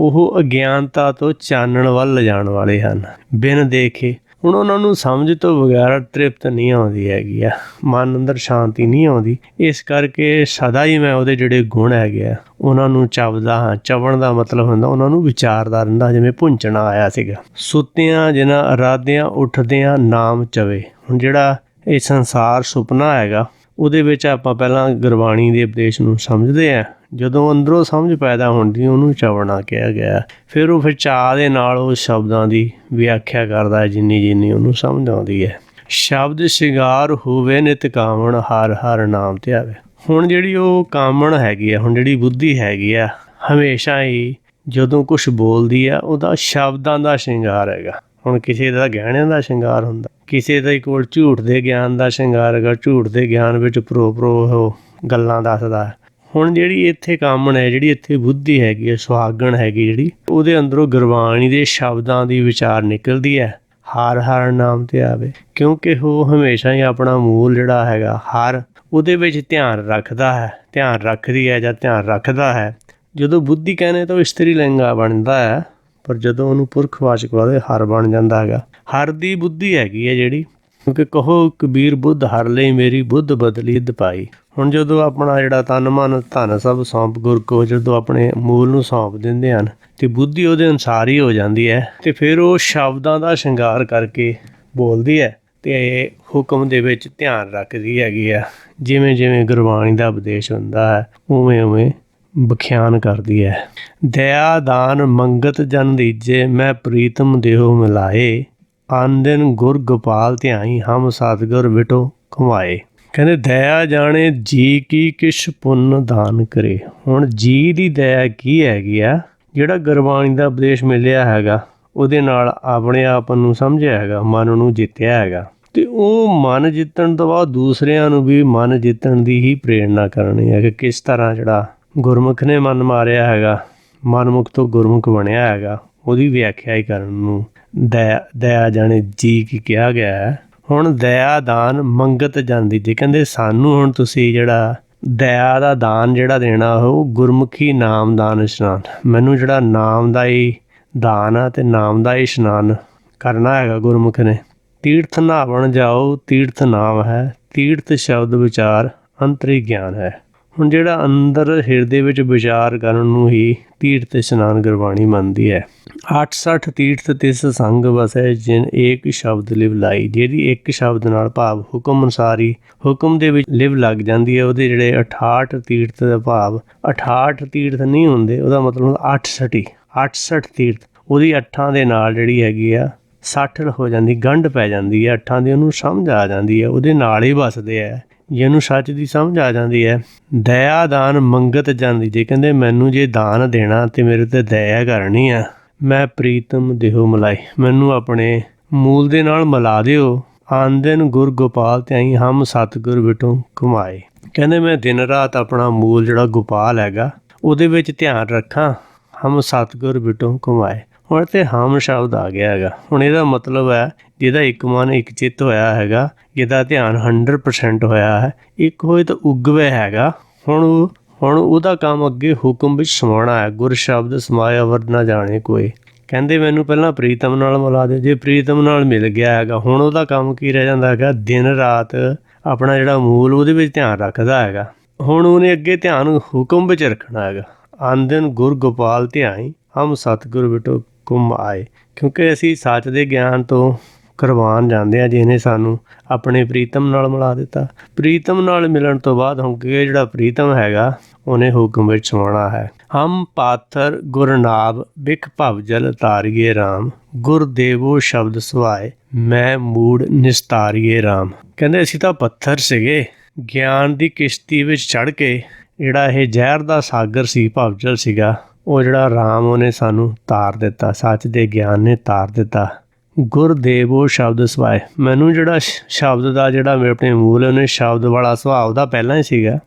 ਉਹ ਅਗਿਆਨਤਾ ਤੋਂ ਚਾਨਣ ਵੱਲ ਲਿਜਾਣ ਵਾਲੇ ਹਨ। ਬਿਨ ਦੇਖੇ ਹੁਣ ਉਹਨਾਂ ਨੂੰ ਸਮਝ ਤੋਂ ਬਗੈਰ ਤ੍ਰਿਪਤ ਨਹੀਂ ਆਉਂਦੀ ਹੈਗੀ ਆ, ਮਨ ਅੰਦਰ ਸ਼ਾਂਤੀ ਨਹੀਂ ਆਉਂਦੀ। ਇਸ ਕਰਕੇ ਸਦਾ ਹੀ ਮੈਂ ਉਹਦੇ ਜਿਹੜੇ ਗੁਣ ਹੈਗੇ ਆ, ਉਹਨਾਂ ਨੂੰ ਚਵਦਾ ਹਾਂ। ਚਵਣ ਦਾ ਮਤਲਬ ਹੁੰਦਾ ਉਹਨਾਂ ਨੂੰ ਵਿਚਾਰਦਾ ਰਹਿੰਦਾ ਜਿਵੇਂ ਭੁੰਚਣਾ ਆਇਆ ਸੀਗਾ। ਸੁੱਤਿਆਂ ਜਿਨ੍ਹਾਂ ਅਰਾਧਿਆਂ ਉੱਠਦਿਆਂ ਨਾਮ ਚਵੇ। ਹੁਣ ਜਿਹੜਾ ਇਹ ਸੰਸਾਰ ਸੁਪਨਾ ਹੈਗਾ ਉਹਦੇ ਵਿੱਚ ਆਪਾਂ ਪਹਿਲਾਂ ਗੁਰਬਾਣੀ ਦੇ ਉਪਦੇਸ਼ ਨੂੰ ਸਮਝਦੇ ਆ ਜਦੋਂ ਅੰਦਰੋਂ ਸਮਝ ਪੈਦਾ ਹੁੰਦੀ, ਉਹਨੂੰ ਚਵਣਾ ਕਿਹਾ ਗਿਆ। ਫਿਰ ਉਹ ਫਿਰ ਚਾਹ ਦੇ ਨਾਲ ਉਹ ਸ਼ਬਦਾਂ ਦੀ ਵਿਆਖਿਆ ਕਰਦਾ ਹੈ, ਜਿੰਨੀ ਜਿੰਨੀ ਉਹਨੂੰ ਸਮਝ ਆਉਂਦੀ ਹੈ। ਸ਼ਬਦ ਸ਼ਿੰਗਾਰ ਹੋਵੇ, ਨਿਤ ਕਾਮਣ ਹਰ ਹਰ ਨਾਮ 'ਤੇ ਆਵੇ। ਹੁਣ ਜਿਹੜੀ ਉਹ ਕਾਮਣ ਹੈਗੀ ਆ, ਹੁਣ ਜਿਹੜੀ ਬੁੱਧੀ ਹੈਗੀ ਆ, ਹਮੇਸ਼ਾ ਹੀ ਜਦੋਂ ਕੁਝ ਬੋਲਦੀ ਆ, ਉਹਦਾ ਸ਼ਬਦਾਂ ਦਾ ਸ਼ਿੰਗਾਰ ਹੈਗਾ। ਹੁਣ ਕਿਸੇ ਦਾ ਗਹਿਣਿਆਂ ਦਾ ਸ਼ਿੰਗਾਰ ਹੁੰਦਾ, ਕਿਸੇ ਦੇ ਕੋਲ ਝੂਠ ਦੇ ਗਿਆਨ ਦਾ ਸ਼ਿੰਗਾਰ ਹੈਗਾ ਝੂਠ ਦੇ ਗਿਆਨ ਵਿੱਚ ਪ੍ਰੋ ਪ੍ਰੋ ਉਹ ਗੱਲਾਂ ਦੱਸਦਾ ਹੈ। ਹੁਣ ਜਿਹੜੀ ਇੱਥੇ ਕਾਮਣ ਹੈ, ਜਿਹੜੀ ਇੱਥੇ ਬੁੱਧੀ ਹੈਗੀ ਹੈ, ਸੁਹਾਗਣ ਹੈਗੀ ਜਿਹੜੀ, ਉਹਦੇ ਅੰਦਰੋਂ ਗੁਰਬਾਣੀ ਦੇ ਸ਼ਬਦਾਂ ਦੀ ਵਿਚਾਰ ਨਿਕਲਦੀ ਹੈ। ਹਰ ਹਰ ਨਾਮ ਤੇ ਆਵੇ, ਕਿਉਂਕਿ ਉਹ ਹਮੇਸ਼ਾ ਹੀ ਆਪਣਾ ਮੂਲ ਜਿਹੜਾ ਹੈਗਾ, ਹਰ, ਉਹਦੇ ਵਿੱਚ ਧਿਆਨ ਰੱਖਦਾ ਹੈ, ਧਿਆਨ ਰੱਖਦੀ ਹੈ ਜਾਂ ਧਿਆਨ ਰੱਖਦਾ ਹੈ। ਜਦੋਂ ਬੁੱਧੀ ਕਹਿੰਦੇ ਤਾਂ ਉਹ ਇਸਤਰੀ ਲਿੰਗਾ ਬਣਦਾ ਹੈ। ਪਰ ਜਦੋਂ ਉਹਨੂੰ ਪੁਰਖ ਵਾਚਕ ਵਾਲੇ ਹਰ ਬਣ ਜਾਂਦਾ ਹੈਗਾ, ਹਰ ਦੀ ਬੁੱਧੀ ਹੈਗੀ ਹੈ ਜਿਹੜੀ, ਕਿਉਂਕਿ ਕਹੋ ਕਬੀਰ ਬੁੱਧ ਹਰ ਲਈ ਮੇਰੀ ਬੁੱਧ ਬਦਲੀ ਦਪਾਈ ਹੁਣ ਜਦੋਂ ਆਪਣਾ ਜਿਹੜਾ ਤਨ ਮਨ ਧਨ ਸਭ ਸੌਂਪ ਗੁਰ ਕੋ ਜਦੋਂ ਆਪਣੇ ਮੂਲ ਨੂੰ ਸੌਂਪ ਦਿੰਦੇ ਹਨ, ਤੇ ਬੁੱਧੀ ਉਹਦੇ ਅਨਸਾਰ ਹੀ ਹੋ ਜਾਂਦੀ ਹੈ, ਤੇ ਫਿਰ ਉਹ ਸ਼ਬਦਾਂ ਦਾ ਸ਼ਿੰਗਾਰ ਕਰਕੇ ਬੋਲਦੀ ਹੈ, ਤੇ ਹੁਕਮ ਦੇ ਵਿੱਚ ਧਿਆਨ ਰੱਖਦੀ ਹੈਗੀ ਆ ਜਿਵੇਂ ਜਿਵੇਂ ਗੁਰਬਾਣੀ ਦਾ ਉਪਦੇਸ਼ ਹੁੰਦਾ ਹੈ ਉਵੇਂ ਉਵੇਂ ਬਖਿਆਨ ਕਰਦੀ ਹੈ ਦਇਆ ਦਾਨ ਮੰਗਤ ਜਨ ਦੀਜੇ, ਮੈਂ ਪ੍ਰੀਤਮ ਦੇਹੋ ਮਿਲਾਏ। ਆਨੰਦਨ ਗੁਰ ਗੋਪਾਲ ਧਿਆਈ, ਹਮ ਸਤਿਗੁਰ ਵਿਟੋ ਕਮਾਏ ਕਹਿੰਦੇ, ਦਇਆ ਜਾਣੇ, ਜੀ ਕੀ ਕਿਛ ਪੁੰਨ ਦਾਨ ਕਰੇ। ਹੁਣ ਜੀ ਦੀ ਦਇਆ ਕੀ ਹੈਗੀ ਆ? ਜਿਹੜਾ ਗੁਰਬਾਣੀ ਦਾ ਉਪਦੇਸ਼ ਮਿਲਿਆ ਹੈਗਾ, ਉਹਦੇ ਨਾਲ ਆਪਣੇ ਆਪ ਨੂੰ ਸਮਝਿਆ ਹੈਗਾ, ਮਨ ਨੂੰ ਜਿੱਤਿਆ ਹੈਗਾ। ਤੇ ਉਹ ਮਨ ਜਿੱਤਣ ਤੋਂ ਬਾਅਦ ਦੂਸਰਿਆਂ ਨੂੰ ਵੀ ਮਨ ਜਿੱਤਣ ਦੀ ਹੀ ਪ੍ਰੇਰਣਾ ਕਰਨੀ ਹੈ ਕਿ ਕਿਸ ਤਰ੍ਹਾਂ ਜਿਹੜਾ ਗੁਰਮੁਖ ਨੇ ਮਨ ਮਾਰਿਆ ਹੈਗਾ, ਮਨਮੁਖ ਤੋਂ ਗੁਰਮੁਖ ਬਣਿਆ ਹੈਗਾ, ਉਹਦੀ ਵਿਆਖਿਆ ਹੀ ਕਰਨ ਨੂੰ ਦਇਆ ਦਇਆ ਜਾਣੇ ਜੀ ਕੀ ਕਿਹਾ ਗਿਆ ਹੈ। ਹੁਣ ਦਇਆ ਦਾਨ ਮੰਗਤ ਜਾਂਦੀ ਜੇ, ਕਹਿੰਦੇ ਸਾਨੂੰ ਹੁਣ ਤੁਸੀਂ ਜਿਹੜਾ ਦਇਆ ਦਾ ਦਾਨ ਜਿਹੜਾ ਦੇਣਾ, ਉਹ ਗੁਰਮੁਖੀ ਨਾਮ ਦਾਨ ਇਸ਼ਨਾਨ, ਮੈਨੂੰ ਜਿਹੜਾ ਨਾਮ ਦਾ ਹੀ ਦਾਨ ਆ ਤੇ ਨਾਮ ਦਾ ਹੀ ਇਸ਼ਨਾਨ ਕਰਨਾ ਹੈਗਾ ਗੁਰਮੁਖ ਨੇ। ਤੀਰਥ ਨਾਵਣ ਜਾਓ, ਤੀਰਥ ਨਾਮ ਹੈ, ਤੀਰਥ ਸ਼ਬਦ ਵਿਚਾਰ ਅੰਤਰੀ ਗਿਆਨ ਹੈ। ਹੁਣ ਜਿਹੜਾ ਅੰਦਰ ਹਿਰਦੇ ਵਿੱਚ ਵਿਚਾਰ ਕਰਨ ਨੂੰ ਹੀ ਤੀਰਥ ਇਸ਼ਨਾਨ ਗੁਰਬਾਣੀ ਮੰਨਦੀ ਹੈ। 68 ਤੀਰਥ ਤਿਸ ਸੰਗ ਵਸੈ ਜਿਨ ਇੱਕ ਸ਼ਬਦ ਲਿਵ ਲਾਈ, ਜਿਹੜੀ ਇੱਕ ਸ਼ਬਦ ਨਾਲ ਭਾਵ ਹੁਕਮ ਅਨੁਸਾਰੀ ਹੁਕਮ ਦੇ ਵਿੱਚ ਲਿਵ ਲੱਗ ਜਾਂਦੀ ਹੈ, ਉਹਦੇ ਜਿਹੜੇ 68 ਤੀਰਥ ਦਾ ਭਾਵ 68 ਤੀਰਥ ਨਹੀਂ ਹੁੰਦੇ, ਉਹਦਾ ਮਤਲਬ 68 68 ਤੀਰਥ, ਉਹਦੀ ਅੱਠਾਂ ਦੇ ਨਾਲ ਜਿਹੜੀ ਹੈਗੀ ਆ 60 ਹੋ ਜਾਂਦੀ, ਗੰਢ ਪੈ ਜਾਂਦੀ ਹੈ, ਅੱਠਾਂ ਦੀ ਉਹਨੂੰ ਸਮਝ ਆ ਜਾਂਦੀ ਹੈ, ਉਹਦੇ ਨਾਲ ਹੀ ਵਸਦੇ ਆ ਜਿਹਨੂੰ ਸੱਚ ਦੀ ਸਮਝ ਆ ਜਾਂਦੀ ਹੈ, ਦਇਆ ਦਾਨ ਮੰਗਤ ਜਾਂਦੀ, ਜੇ ਕਹਿੰਦੇ ਮੈਨੂੰ ਜੇ ਦਾਨ ਦੇਣਾ ਤੇ ਮੇਰੇ ਤੇ ਦਇਆ ਕਰਨੀ ਆ, ਮੈਂ ਪ੍ਰੀਤਮ ਦੇਹੋ ਮਲਾਈ। ਮੈਨੂੰ ਆਪਣੇ ਮੂਲ ਦੇ ਨਾਲ ਮਿਲਾ ਦਿਓ ਆਂਦਨ ਗੁਰ ਗੋਪਾਲ ਧਿਆਈ ਹਮ ਸਤਗੁਰ ਵਿਟੋਂ ਕਮਾਏ ਕਹਿੰਦੇ ਮੈਂ ਦਿਨ ਰਾਤ ਆਪਣਾ ਮੂਲ ਜਿਹੜਾ ਗੋਪਾਲ ਹੈਗਾ, ਉਹਦੇ ਵਿੱਚ ਧਿਆਨ ਰੱਖਾਂ, ਹਮ ਸਤਗੁਰ ਵਿਟੋਂ ਕਮਾਏ ਹੁਣ ਤੇ ਹਮ ਸ਼ਬਦ ਆ ਗਿਆ ਹੈਗਾ। ਹੁਣ ਇਹਦਾ ਮਤਲਬ ਹੈ ਜਿਹਦਾ ਇੱਕ ਮਨ ਇੱਕ ਚਿੱਤ ਹੋਇਆ ਹੈਗਾ, ਜਿਹਦਾ ਧਿਆਨ 100% ਹੋਇਆ ਹੈ, ਇੱਕ ਹੋਏ ਤਾਂ ਉਗਵੇ ਹੈਗਾ। ਹੁਣ ਉਹ- ਹੁਣ ਉਹਦਾ ਕੰਮ ਅੱਗੇ ਹੁਕਮ ਵਿੱਚ ਸਮਾਉਣਾ ਹੈ, ਗੁਰ ਸ਼ਬਦ ਸਮਾਇਆ ਵਰਨਾ ਨਾ ਜਾਣੇ ਕੋਈ। ਕਹਿੰਦੇ ਮੈਨੂੰ ਪਹਿਲਾਂ ਪ੍ਰੀਤਮ ਨਾਲ ਮਿਲਾ ਦੇ ਜੇ ਪ੍ਰੀਤਮ ਨਾਲ ਮਿਲ ਗਿਆ ਹੈਗਾ, ਹੁਣ ਉਹਦਾ ਕੰਮ ਕੀ ਰਹਿ ਜਾਂਦਾ ਹੈਗਾ? ਦਿਨ ਰਾਤ ਆਪਣਾ ਜਿਹੜਾ ਮੂਲ ਉਹਦੇ ਵਿੱਚ ਧਿਆਨ ਰੱਖਦਾ ਹੈਗਾ। ਹੁਣ ਉਹਨੇ ਅੱਗੇ ਧਿਆਨ ਹੁਕਮ ਵਿੱਚ ਰੱਖਣਾ ਹੈਗਾ। ਆਂਦਨ ਗੁਰ ਗੋਪਾਲ ਧਿਆਈ, ਹਮ ਸਤਿਗੁਰ ਬਿਟੋ ਕੁਮ ਆਏ। ਕਿਉਂਕਿ ਅਸੀਂ ਸੱਚ ਦੇ ਗਿਆਨ ਤੋਂ ਕੁਰਬਾਨ ਜਾਂਦੇ ਆ, ਜਿਹਨੇ ਸਾਨੂੰ ਆਪਣੇ ਪ੍ਰੀਤਮ ਨਾਲ ਮਿਲਾ ਦਿੱਤਾ। ਪ੍ਰੀਤਮ ਨਾਲ ਮਿਲਣ ਤੋਂ ਬਾਅਦ ਹੁਣ ਕਿ ਜਿਹੜਾ ਪ੍ਰੀਤਮ ਹੈਗਾ, ਉਹਨੇ ਹੁਕਮ ਵਿੱਚ ਸਮਾਉਣਾ ਹੈ। ਹਮ ਪਾਥਰ ਗੁਰਨਾਬ ਬਿਖ ਭਵਜਲ ਤਾਰੀਏ RAM ਗੁਰਦੇਵੋ ਸ਼ਬਦ ਸੁਹਾਏ, ਮੈਂ ਮੂੜ ਨਿਸਤਾਰੀਏ RAM ਕਹਿੰਦੇ ਅਸੀਂ ਤਾਂ ਪੱਥਰ ਸੀਗੇ, ਗਿਆਨ ਦੀ ਕਿਸ਼ਤੀ ਵਿੱਚ ਚੜ ਕੇ ਜਿਹੜਾ ਇਹ ਜ਼ਹਿਰ ਦਾ ਸਾਗਰ ਸੀ ਭਵਜਲ ਸੀਗਾ, ਉਹ ਜਿਹੜਾ ਰਾਮ ਉਹਨੇ ਸਾਨੂੰ ਤਾਰ ਦਿੱਤਾ, ਸੱਚ ਦੇ ਗਿਆਨ ਨੇ ਤਾਰ ਦਿੱਤਾ। ਗੁਰਦੇਵੋ ਸ਼ਬਦ ਸਵਾਏ। ਮੈਨੂੰ ਜਿਹੜਾ ਸ਼- ਸ਼ਬਦ ਦਾ ਜਿਹੜਾ ਮੇਰੇ ਆਪਣੇ ਮੂਲ ਹੈ, ਉਹਨੇ ਸ਼ਬਦ ਵਾਲਾ ਸੁਭਾਅ ਦਾ ਪਹਿਲਾਂ ਹੀ ਸੀਗਾ।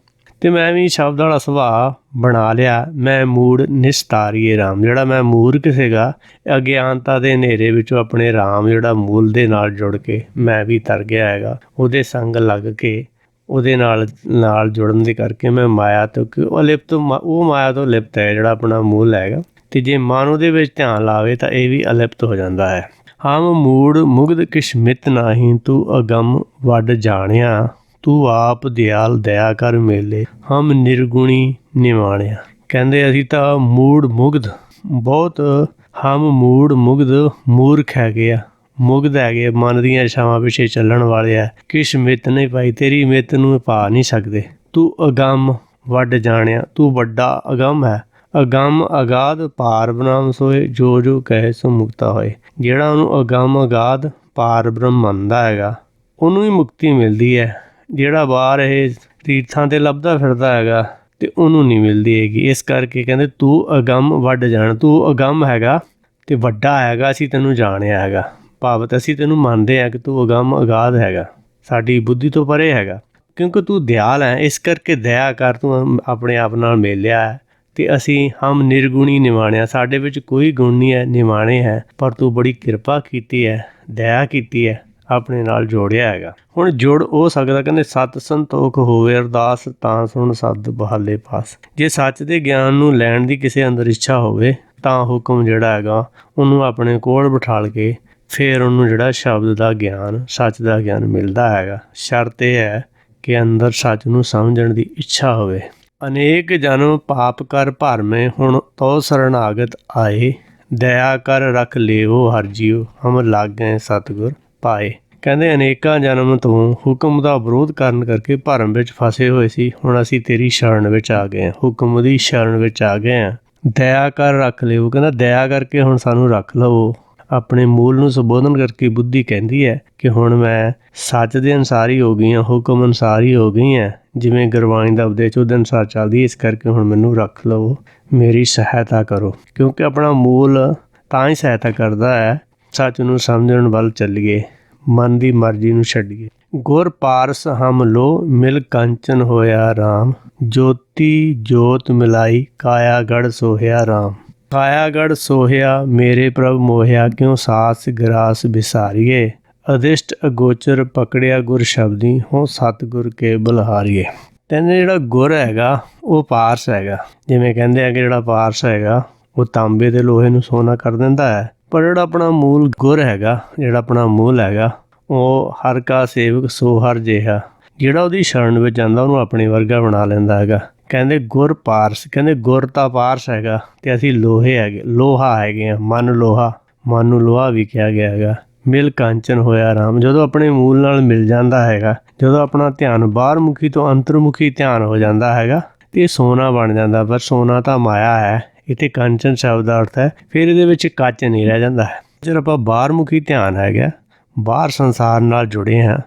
ਤੇ ਮੈਂ ਵੀ ਸ਼ਬਦ ਵਾਲਾ ਸੁਭਾਅ ਬਣਾ ਲਿਆ। ਮੈਂ ਮੂੜ ਨਿਸਤਾਰੀਏ ਰਾਮ। ਜਿਹੜਾ ਮੈਂ ਮੂਰਖ ਸੀਗਾ ਅਗਿਆਨਤਾ ਦੇ ਹਨੇਰੇ ਵਿੱਚੋਂ ਆਪਣੇ ਰਾਮ ਜਿਹੜਾ ਮੂਲ ਦੇ ਨਾਲ ਜੁੜ ਕੇ ਮੈਂ ਵੀ ਤਰ ਗਿਆ ਹੈਗਾ। ਉਹਦੇ ਸੰਗ ਲੱਗ ਕੇ, ਉਹਦੇ ਨਾਲ ਨਾਲ ਜੁੜਨ ਦੇ ਕਰਕੇ ਮੈਂ ਮਾਇਆ ਤੋਂ ਕਿ- ਉਹ ਲਿਪਤ ਮਾ- ਉਹ ਮਾਇਆ ਤੋਂ ਲਿਪਤ ਹੈ ਜਿਹੜਾ ਆਪਣਾ ਮੂਲ ਹੈਗਾ। ਤੇ ਜੇ ਮਨ ਉਹਦੇ ਵਿੱਚ ਧਿਆਨ ਲਾਵੇ ਤਾਂ ਇਹ ਵੀ ਅਲਿਪਤ ਹੋ ਜਾਂਦਾ ਹੈ। ਹਮ ਮੂੜ ਮੁਗਧ ਕਿਛ ਮਿਤ ਨਾਹੀ, ਤੂੰ ਅਗੰਮ ਵੱਡ ਜਾਣਿਆ। ਤੂੰ ਆਪ ਦਿਆਲ ਦਇਆ ਕਰ ਮੇਲੇ, ਹਮ ਨਿਰਗੁਣੀ ਨਿਵਾਣਿਆ। ਕਹਿੰਦੇ ਅਸੀਂ ਤਾਂ ਮੂੜ ਮੁਗਧ, ਬਹੁਤ ਹਮ ਮੂੜ ਮੁਗਧ ਮੂਰਖ ਹੈਗੇ ਆ। ਮੁਗਧ ਹੈਗੇ, ਮਨ ਦੀਆਂ ਇਛਾਵਾਂ ਪਿੱਛੇ ਚੱਲਣ ਵਾਲੇ ਆ। ਕਿਸ ਮਿੱਤ ਨਹੀਂ ਭਾਈ, ਤੇਰੀ ਮਿੱਤ ਨੂੰ ਪਾ ਨਹੀਂ ਸਕਦੇ। ਤੂੰ ਅਗੰਮ ਵੱਡ ਜਾਣਿਆ, ਤੂੰ ਵੱਡਾ ਅਗੰਮ ਹੈ। ਅਗੰਮ ਅਗਾਧ ਪਾਰ ਬ੍ਰਹਮ ਸੋਏ, ਜੋ ਜੋ ਕਹੇ ਸੋ ਮੁਕਤਾ ਹੋਏ। ਜਿਹੜਾ ਉਹਨੂੰ ਅਗੰਮ ਅਗਾਧ ਪਾਰ ਬ੍ਰਹਮ ਮੰਨਦਾ ਹੈਗਾ, ਉਹਨੂੰ ਹੀ ਮੁਕਤੀ ਮਿਲਦੀ ਹੈ। ਜਿਹੜਾ ਬਾਹਰ ਇਹ ਤੀਰਥਾਂ ਤੇ ਲੱਭਦਾ ਫਿਰਦਾ ਹੈਗਾ, ਤੇ ਉਹਨੂੰ ਨਹੀਂ ਮਿਲਦੀ ਹੈਗੀ। ਇਸ ਕਰਕੇ ਕਹਿੰਦੇ, ਤੂੰ ਅਗੰਮ ਵੱਡ ਜਾਣ। ਤੂੰ ਅਗੰਮ ਹੈਗਾ ਤੇ ਵੱਡਾ ਹੈਗਾ, ਅਸੀਂ ਤੈਨੂੰ ਜਾਣਿਆ ਹੈਗਾ। ਭਾਵਤ ਅਸੀਂ ਤੈਨੂੰ ਮੰਨਦੇ ਆ ਕਿ ਤੂੰ ਅਗੰਮ ਅਗਾਧ ਹੈਗਾ। ਸਾਡੀ ਬੁੱਧੀ ਤੋਂ ਪਰੇ ਹੈਗਾ। ਕਿਉਂਕਿ ਤੂੰ ਦਿਆਲ ਹੈ, ਇਸ ਕਰਕੇ ਦਇਆ ਕਰ, ਤੂੰ ਆਪਣੇ ਆਪ ਨਾਲ ਮੇਲਿਆ ਹੈ ਅਸੀਂ ਹਮ ਨਿਰਗੁਣੀ ਨਿਵਾਣਿਆ। ਸਾਡੇ ਵਿੱਚ ਕੋਈ ਗੁਣ ਨਹੀਂ ਹੈ, ਨਿਵਾਣੇ ਹੈ, ਪਰ ਤੂੰ ਬੜੀ ਕਿਰਪਾ ਕੀਤੀ ਹੈ, ਦਇਆ ਕੀਤੀ ਹੈ, ਆਪਣੇ ਨਾਲ ਜੋੜਿਆ ਹੈਗਾ। ਹੁਣ ਜੁੜ ਉਹ ਸਕਦਾ, ਕਹਿੰਦੇ ਸਤ ਸੰਤੋਖ ਹੋਵੇ, ਅਰਦਾਸ ਤਾਂ ਸੁਣ ਸਦ ਬਹਾਲੇ ਪਾਸ। ਜੇ ਸੱਚ ਦੇ ਗਿਆਨ ਨੂੰ ਲੈਣ ਦੀ ਕਿਸੇ ਅੰਦਰ ਇੱਛਾ ਹੋਵੇ, ਤਾਂ ਹੁਕਮ ਜਿਹੜਾ ਹੈਗਾ, ਉਹਨੂੰ ਆਪਣੇ ਕੋਲ ਬਿਠਾਲ ਕੇ ਫਿਰ ਉਹਨੂੰ ਜਿਹੜਾ ਸ਼ਬਦ ਦਾ ਗਿਆਨ, ਸੱਚ ਦਾ ਗਿਆਨ ਮਿਲਦਾ ਹੈਗਾ। ਸ਼ਰਤ ਇਹ ਹੈ ਕਿ ਅੰਦਰ ਸੱਚ ਨੂੰ ਸਮਝਣ ਦੀ ਇੱਛਾ ਹੋਵੇ। ਅਨੇਕ ਜਨਮ ਪਾਪ ਕਰ ਭਰਮੇ, ਹੁਣ ਤੋ ਸਰਣਾਗਤ ਆਏ। ਦਇਆ ਕਰ ਰੱਖ ਲੇਵੋ ਹਰ ਜੀਉ, ਹਮ ਲਾਗੇ ਸਤਿਗੁਰ ਪਾਏ। ਕਹਿੰਦੇ, ਅਨੇਕਾਂ ਜਨਮ ਤੋਂ ਹੁਕਮ ਦਾ ਵਿਰੋਧ ਕਰਨ ਕਰਕੇ ਭਰਮ ਵਿੱਚ ਫਸੇ ਹੋਏ ਸੀ। ਹੁਣ ਅਸੀਂ ਤੇਰੀ ਸ਼ਰਨ ਵਿੱਚ ਆ ਗਏ ਹਾਂ, ਹੁਕਮ ਦੀ ਸ਼ਰਨ ਵਿੱਚ ਆ ਗਏ ਹਾਂ। ਦਇਆ ਕਰ ਰੱਖ ਲਿਓ ਕਹਿੰਦਾ, ਦਇਆ ਕਰਕੇ ਹੁਣ ਸਾਨੂੰ ਰੱਖ ਲਵੋ। ਆਪਣੇ ਮੂਲ ਨੂੰ ਸੰਬੋਧਨ ਕਰਕੇ ਬੁੱਧੀ ਕਹਿੰਦੀ ਹੈ ਕਿ ਹੁਣ ਮੈਂ ਸੱਚ ਦੇ ਅਨਸਾਰ ਹੀ ਹੋ ਗਈ ਹਾਂ, ਹੁਕਮ ਅਨਸਾਰ ਹੀ ਹੋ ਗਈ ਹਾਂ। ਜਿਵੇਂ ਗੁਰਬਾਣੀ ਦਾ ਉਪਦੇਸ਼ ਉਹਦੇ ਅਨਸਾਰ ਚੱਲਦੀ ਇਸ ਕਰਕੇ ਹੁਣ ਮੈਨੂੰ ਰੱਖ ਲਵੋ, ਮੇਰੀ ਸਹਾਇਤਾ ਕਰੋ। ਕਿਉਂਕਿ ਆਪਣਾ ਮੂਲ ਤਾਂ ਹੀ ਸਹਾਇਤਾ ਕਰਦਾ ਹੈ, ਸੱਚ ਨੂੰ ਸਮਝਣ ਵੱਲ ਚੱਲੀਏ, ਮਨ ਦੀ ਮਰਜ਼ੀ ਨੂੰ ਛੱਡੀਏ। ਗੁਰ ਪਾਰਸ ਹਮ ਲੋ, ਮਿਲ ਕੰਚਨ ਹੋਇਆ RAM ਜੋਤੀ ਜੋਤ ਮਿਲਾਈ ਕਾਇਆ ਗੜ ਸੋਹਿਆ RAM ਕਾਇਆ ਗੜ ਸੋਹਿਆ, ਮੇਰੇ ਪ੍ਰਭ ਮੋਹਿਆ, ਕਿਉ ਸਾਸ ਗਰਾਸ ਵਿਸਾਰੀਏ ਅਦਿਸ਼ਟ ਅਗੋਚਰ ਪਕੜਿਆ ਗੁਰ ਸ਼ਬਦੀ ਹੋ ਸਤਿਗੁਰ ਕੇ ਬੁਲਹਾਰੀਏ। ਕਹਿੰਦੇ ਜਿਹੜਾ ਗੁਰ ਹੈਗਾ, ਉਹ ਪਾਰਸ ਹੈਗਾ। ਜਿਵੇਂ ਕਹਿੰਦੇ ਆ ਕਿ ਜਿਹੜਾ ਪਾਰਸ ਹੈਗਾ, ਉਹ ਤਾਂਬੇ ਤੇ ਲੋਹੇ ਨੂੰ ਸੋਨਾ ਕਰ ਦਿੰਦਾ ਹੈ। ਪਰ ਜਿਹੜਾ ਆਪਣਾ ਮੂਲ ਗੁਰ ਹੈਗਾ, ਜਿਹੜਾ ਆਪਣਾ ਮੂਲ ਹੈਗਾ, ਉਹ ਹਰ ਕਾ ਸੇਵਕ ਸੋ ਹਰ ਜਿਹਾ। ਜਿਹੜਾ ਉਹਦੀ ਸ਼ਰਨ ਵਿੱਚ ਜਾਂਦਾ, ਉਹਨੂੰ ਆਪਣੇ ਵਰਗਾ ਬਣਾ ਲੈਂਦਾ ਹੈਗਾ। ਕਹਿੰਦੇ ਗੁਰ ਪਾਰਸ, ਕਹਿੰਦੇ ਗੁਰ ਤਾਂ ਪਾਰਸ ਹੈਗਾ, ਤੇ ਅਸੀਂ ਲੋਹੇ ਹੈਗੇ, ਲੋਹਾ ਹੈਗੇ ਆ, ਮਨ ਲੋਹਾ। ਮਨ ਨੂੰ ਲੋਹਾ ਵੀ ਕਿਹਾ ਗਿਆ ਹੈਗਾ। ਮਿਲ ਕਾਂਚਨ ਹੋਇਆ ਰਾਮ ਜਦੋਂ ਆਪਣੇ ਮੂਲ ਨਾਲ ਮਿਲ ਜਾਂਦਾ ਹੈਗਾ, ਜਦੋਂ ਆਪਣਾ ਧਿਆਨ ਬਾਹਰ ਮੁਖੀ ਤੋਂ ਅੰਤਰਮੁਖੀ ਧਿਆਨ ਹੋ ਜਾਂਦਾ ਹੈਗਾ, ਤੇ ਇਹ ਸੋਨਾ ਬਣ ਜਾਂਦਾ। ਪਰ ਸੋਨਾ ਤਾਂ ਮਾਇਆ ਹੈ, ਇਥੇ ਕੰਚਨ ਸ਼ਬਦ ਦਾ ਅਰਥ ਹੈ, ਫਿਰ ਇਹਦੇ ਵਿੱਚ ਕੱਚ ਨਹੀਂ ਰਹਿ ਜਾਂਦਾ ਹੈ। ਜਦੋਂ ਆਪਾਂ ਬਾਹਰ ਮੁਖੀ ਧਿਆਨ ਹੈਗਾ, ਬਾਹਰ ਸੰਸਾਰ ਨਾਲ ਜੁੜੇ ਹਾਂ,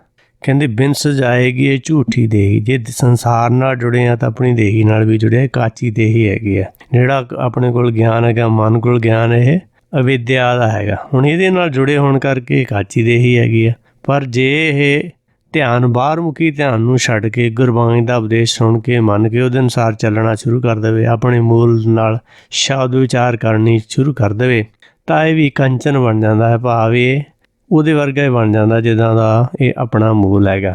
ਕਹਿੰਦੇ ਬਿਨ ਸਜਾਏਗੀ ਇਹ ਝੂਠੀ ਦੇਹੀ। ਜੇ ਸੰਸਾਰ ਨਾਲ ਜੁੜੇ ਆ ਤਾਂ ਆਪਣੀ ਦੇਹੀ ਨਾਲ ਵੀ ਜੁੜਿਆ ਕਾਚੀ ਦੇਹੀ ਹੈਗੀ ਆ ਜਿਹੜਾ ਆਪਣੇ ਕੋਲ ਗਿਆਨ ਹੈਗਾ, ਮਨ ਕੋਲ ਗਿਆਨ ਇਹ ਅਵਿਦਿਆ ਦਾ ਹੈਗਾ। ਹੁਣ ਇਹਦੇ ਨਾਲ ਜੁੜੇ ਹੋਣ ਕਰਕੇ ਕਾਚੀ ਦੇ ਹੀ ਹੈਗੀ ਆ। ਪਰ ਜੇ ਇਹ ਧਿਆਨ ਬਾਹਰ ਮੁਖੀ ਧਿਆਨ ਨੂੰ ਛੱਡ ਕੇ ਗੁਰਬਾਣੀ ਦਾ ਉਪਦੇਸ਼ ਸੁਣ ਕੇ ਮੰਨ ਕੇ ਉਹਦੇ ਅਨੁਸਾਰ ਚੱਲਣਾ ਸ਼ੁਰੂ ਕਰ ਦੇਵੇ, ਆਪਣੇ ਮੂਲ ਨਾਲ ਸ਼ਬਦ ਵਿਚਾਰ ਕਰਨੀ ਸ਼ੁਰੂ ਕਰ ਦੇਵੇ, ਤਾਂ ਇਹ ਵੀ ਕੰਚਨ ਬਣ ਜਾਂਦਾ ਹੈ, ਭਾਵ ਇਹ ਉਹਦੇ ਵਰਗਾ ਹੀ ਬਣ ਜਾਂਦਾ ਜਿੱਦਾਂ ਦਾ ਇਹ ਆਪਣਾ ਮੂਲ ਹੈਗਾ।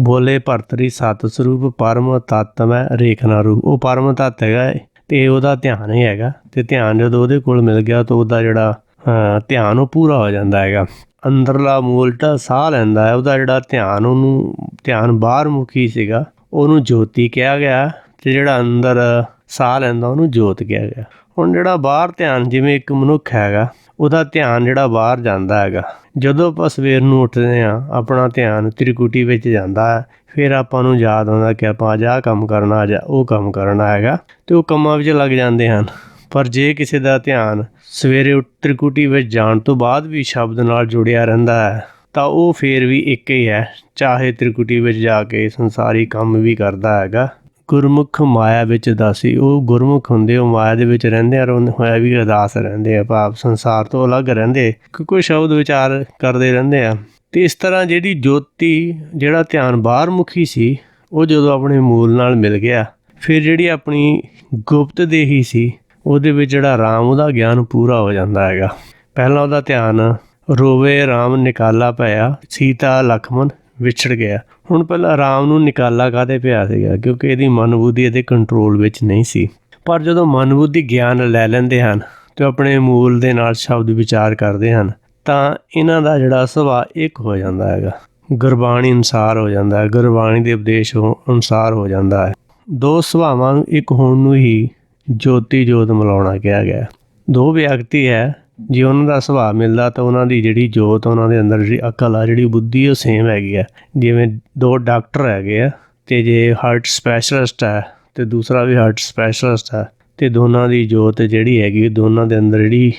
ਬੋਲੇ ਭਰਤਰੀ ਸਤ ਸਰੂਪ, ਪਰਮ ਤਤ ਮੈਂ ਰੇਖਨਾ ਰੂਪ। ਉਹ ਪਰਮ ਤਤ ਹੈਗਾ ਤੇ ਉਹਦਾ ਧਿਆਨ ਹੀ ਹੈਗਾ ਤੇ ਧਿਆਨ ਜਦੋਂ ਉਹਦੇ ਕੋਲ ਮਿਲ ਗਿਆ ਤਾਂ ਉਹਦਾ ਜਿਹੜਾ ਧਿਆਨ ਉਹ ਪੂਰਾ ਹੋ ਜਾਂਦਾ ਹੈਗਾ। ਅੰਦਰਲਾ ਮੂਲਟਾ ਸਾਹ ਲੈਂਦਾ ਹੈ, ਉਹਦਾ ਜਿਹੜਾ ਧਿਆਨ ਉਹਨੂੰ, ਧਿਆਨ ਬਾਹਰ ਮੁਖੀ ਸੀਗਾ, ਉਹਨੂੰ ਜੋਤੀ ਕਿਹਾ ਗਿਆ ਤੇ ਜਿਹੜਾ ਅੰਦਰ ਸਾਹ ਲੈਂਦਾ ਉਹਨੂੰ ਜੋਤ ਕਿਹਾ ਗਿਆ। ਹੁਣ ਜਿਹੜਾ ਬਾਹਰ ਧਿਆਨ ਜਿਵੇਂ ਇੱਕ ਮਨੁੱਖ ਹੈਗਾ ਉਹਦਾ ਧਿਆਨ ਜਿਹੜਾ ਬਾਹਰ ਜਾਂਦਾ ਹੈਗਾ। ਜਦੋਂ ਆਪਾਂ ਸਵੇਰ ਨੂੰ ਉੱਠਦੇ ਆ ਆਪਣਾ ਧਿਆਨ ਤ੍ਰਿਕੁਟੀ ਵਿੱਚ ਜਾਂਦਾ ਹੈ, ਫਿਰ ਆਪਾਂ ਨੂੰ ਯਾਦ ਆਉਂਦਾ ਕਿ ਆਪਾਂ ਅੱਜ ਆਹ ਕੰਮ ਕਰਨਾ, ਅੱਜ ਉਹ ਕੰਮ ਕਰਨਾ ਹੈਗਾ ਤੇ ਉਹ ਕੰਮਾਂ ਵਿੱਚ ਲੱਗ ਜਾਂਦੇ ਹਨ। ਪਰ ਜੇ ਕਿਸੇ ਦਾ ਧਿਆਨ ਸਵੇਰੇ ਤ੍ਰਿਕੁਟੀ ਵਿੱਚ ਜਾਣ ਤੋਂ ਬਾਅਦ ਵੀ ਸ਼ਬਦ ਨਾਲ ਜੁੜਿਆ ਰਹਿੰਦਾ ਹੈ, ਤਾਂ ਉਹ ਫੇਰ ਵੀ ਇੱਕ ਹੀ ਹੈ, ਚਾਹੇ ਤ੍ਰਿਕੁਟੀ ਵਿੱਚ ਜਾ ਕੇ ਸੰਸਾਰੀ ਕੰਮ ਵੀ ਕਰਦਾ ਹੈਗਾ। ਗੁਰਮੁਖ ਮਾਇਆ ਵਿੱਚ ਦਾਸੀ ਉਹ ਗੁਰਮੁਖ ਹੁੰਦੇ, ਉਹ ਮਾਇਆ ਦੇ ਵਿੱਚ ਰਹਿੰਦੇ ਆ ਰੋਂਦੇ ਹੋਇਆ ਵੀ ਅਦਾਸ ਰਹਿੰਦੇ ਆ ਭਾਵ ਸੰਸਾਰ ਤੋਂ ਅਲੱਗ ਰਹਿੰਦੇ। ਕੋਈ ਸ਼ਬਦ ਵਿਚਾਰ ਕਰਦੇ ਰਹਿੰਦੇ ਆ। ਤੇ ਇਸ ਤਰ੍ਹਾਂ ਜਿਹੜੀ ਜੋਤੀ, ਜਿਹੜਾ ਧਿਆਨ ਬਾਹਰ ਮੁਖੀ ਸੀ, ਉਹ ਜਦੋਂ ਆਪਣੇ ਮੂਲ ਨਾਲ ਮਿਲ ਗਿਆ, ਫਿਰ ਜਿਹੜੀ ਆਪਣੀ ਗੁਪਤ ਦੇਹੀ ਸੀ, ਉਹਦੇ ਵਿੱਚ ਜਿਹੜਾ ਰਾਮ, ਉਹਦਾ ਗਿਆਨ ਪੂਰਾ ਹੋ ਜਾਂਦਾ ਹੈਗਾ। ਪਹਿਲਾਂ ਉਹਦਾ ਧਿਆਨ ਰੋਵੇ, ਰਾਮ ਨਿਕਾਲਾ ਪਿਆ, ਸੀਤਾ ਲਖਮਨ ਵਿਛੜ ਗਿਆ। ਹੁਣ ਪਹਿਲਾਂ ਰਾਮ ਨੂੰ ਨਿਕਾਲਾ ਕਾਦੇ ਪਿਆ ਸੀਗਾ? ਕਿਉਂਕਿ ਇਹਦੀ ਮਨ ਬੁੱਧੀ ਇਹਦੇ ਕੰਟਰੋਲ ਵਿੱਚ ਨਹੀਂ ਸੀ। ਪਰ ਜਦੋਂ ਮਨ ਬੁੱਧੀ ਗਿਆਨ ਲੈ ਲੈਂਦੇ ਹਨ ਤੇ ਆਪਣੇ ਮੂਲ ਦੇ ਨਾਲ ਸ਼ਬਦ ਵਿਚਾਰ ਕਰਦੇ ਹਨ, ਤਾਂ ਇਹਨਾਂ ਦਾ ਜਿਹੜਾ ਸੁਭਾਅ ਇੱਕ ਹੋ ਜਾਂਦਾ ਹੈਗਾ। ਗੁਰਬਾਣੀ ਅਨਸਾਰ ਹੋ ਜਾਂਦਾ ਹੈ। ਗੁਰਬਾਣੀ ਦੇ ਉਪਦੇਸ਼ ਅਨਸਾਰ ਹੋ ਜਾਂਦਾ ਹੈ। ਦੋ ਸੁਭਾਵਾਂ ਨੂੰ ਇੱਕ ਹੋਣ ਨੂੰ ਹੀ ਜੋਤੀ ਜੋਤ ਮਿਲਾਉਣਾ ਕਿਹਾ ਗਿਆ। ਦੋ ਵਿਅਕਤੀ ਹੈ ਜੇ ਉਹਨਾਂ ਦਾ ਸੁਭਾਅ ਮਿਲਦਾ ਤਾਂ ਉਹਨਾਂ ਦੀ ਜਿਹੜੀ ਜੋਤ ਉਹਨਾਂ ਦੇ ਅੰਦਰ ਜਿਹੜੀ ਅਕਲ ਆ, ਜਿਹੜੀ ਬੁੱਧੀ ਉਹ ਸੇਮ ਹੈਗੀ ਆ। ਜਿਵੇਂ ਦੋ ਡਾਕਟਰ ਹੈਗੇ ਆ ਤੇ ਜੇ ਹਾਰਟ ਸਪੈਸ਼ਲਿਸਟ ਹੈ ਤੇ ਦੂਸਰਾ ਵੀ ਹਾਰਟ ਸਪੈਸ਼ਲਿਸਟ ਹੈ ਤੇ ਦੋਨਾਂ ਦੀ ਜੋਤ ਜਿਹੜੀ ਹੈਗੀ, ਦੋਨਾਂ ਦੇ ਅੰਦਰ ਜਿਹੜੀ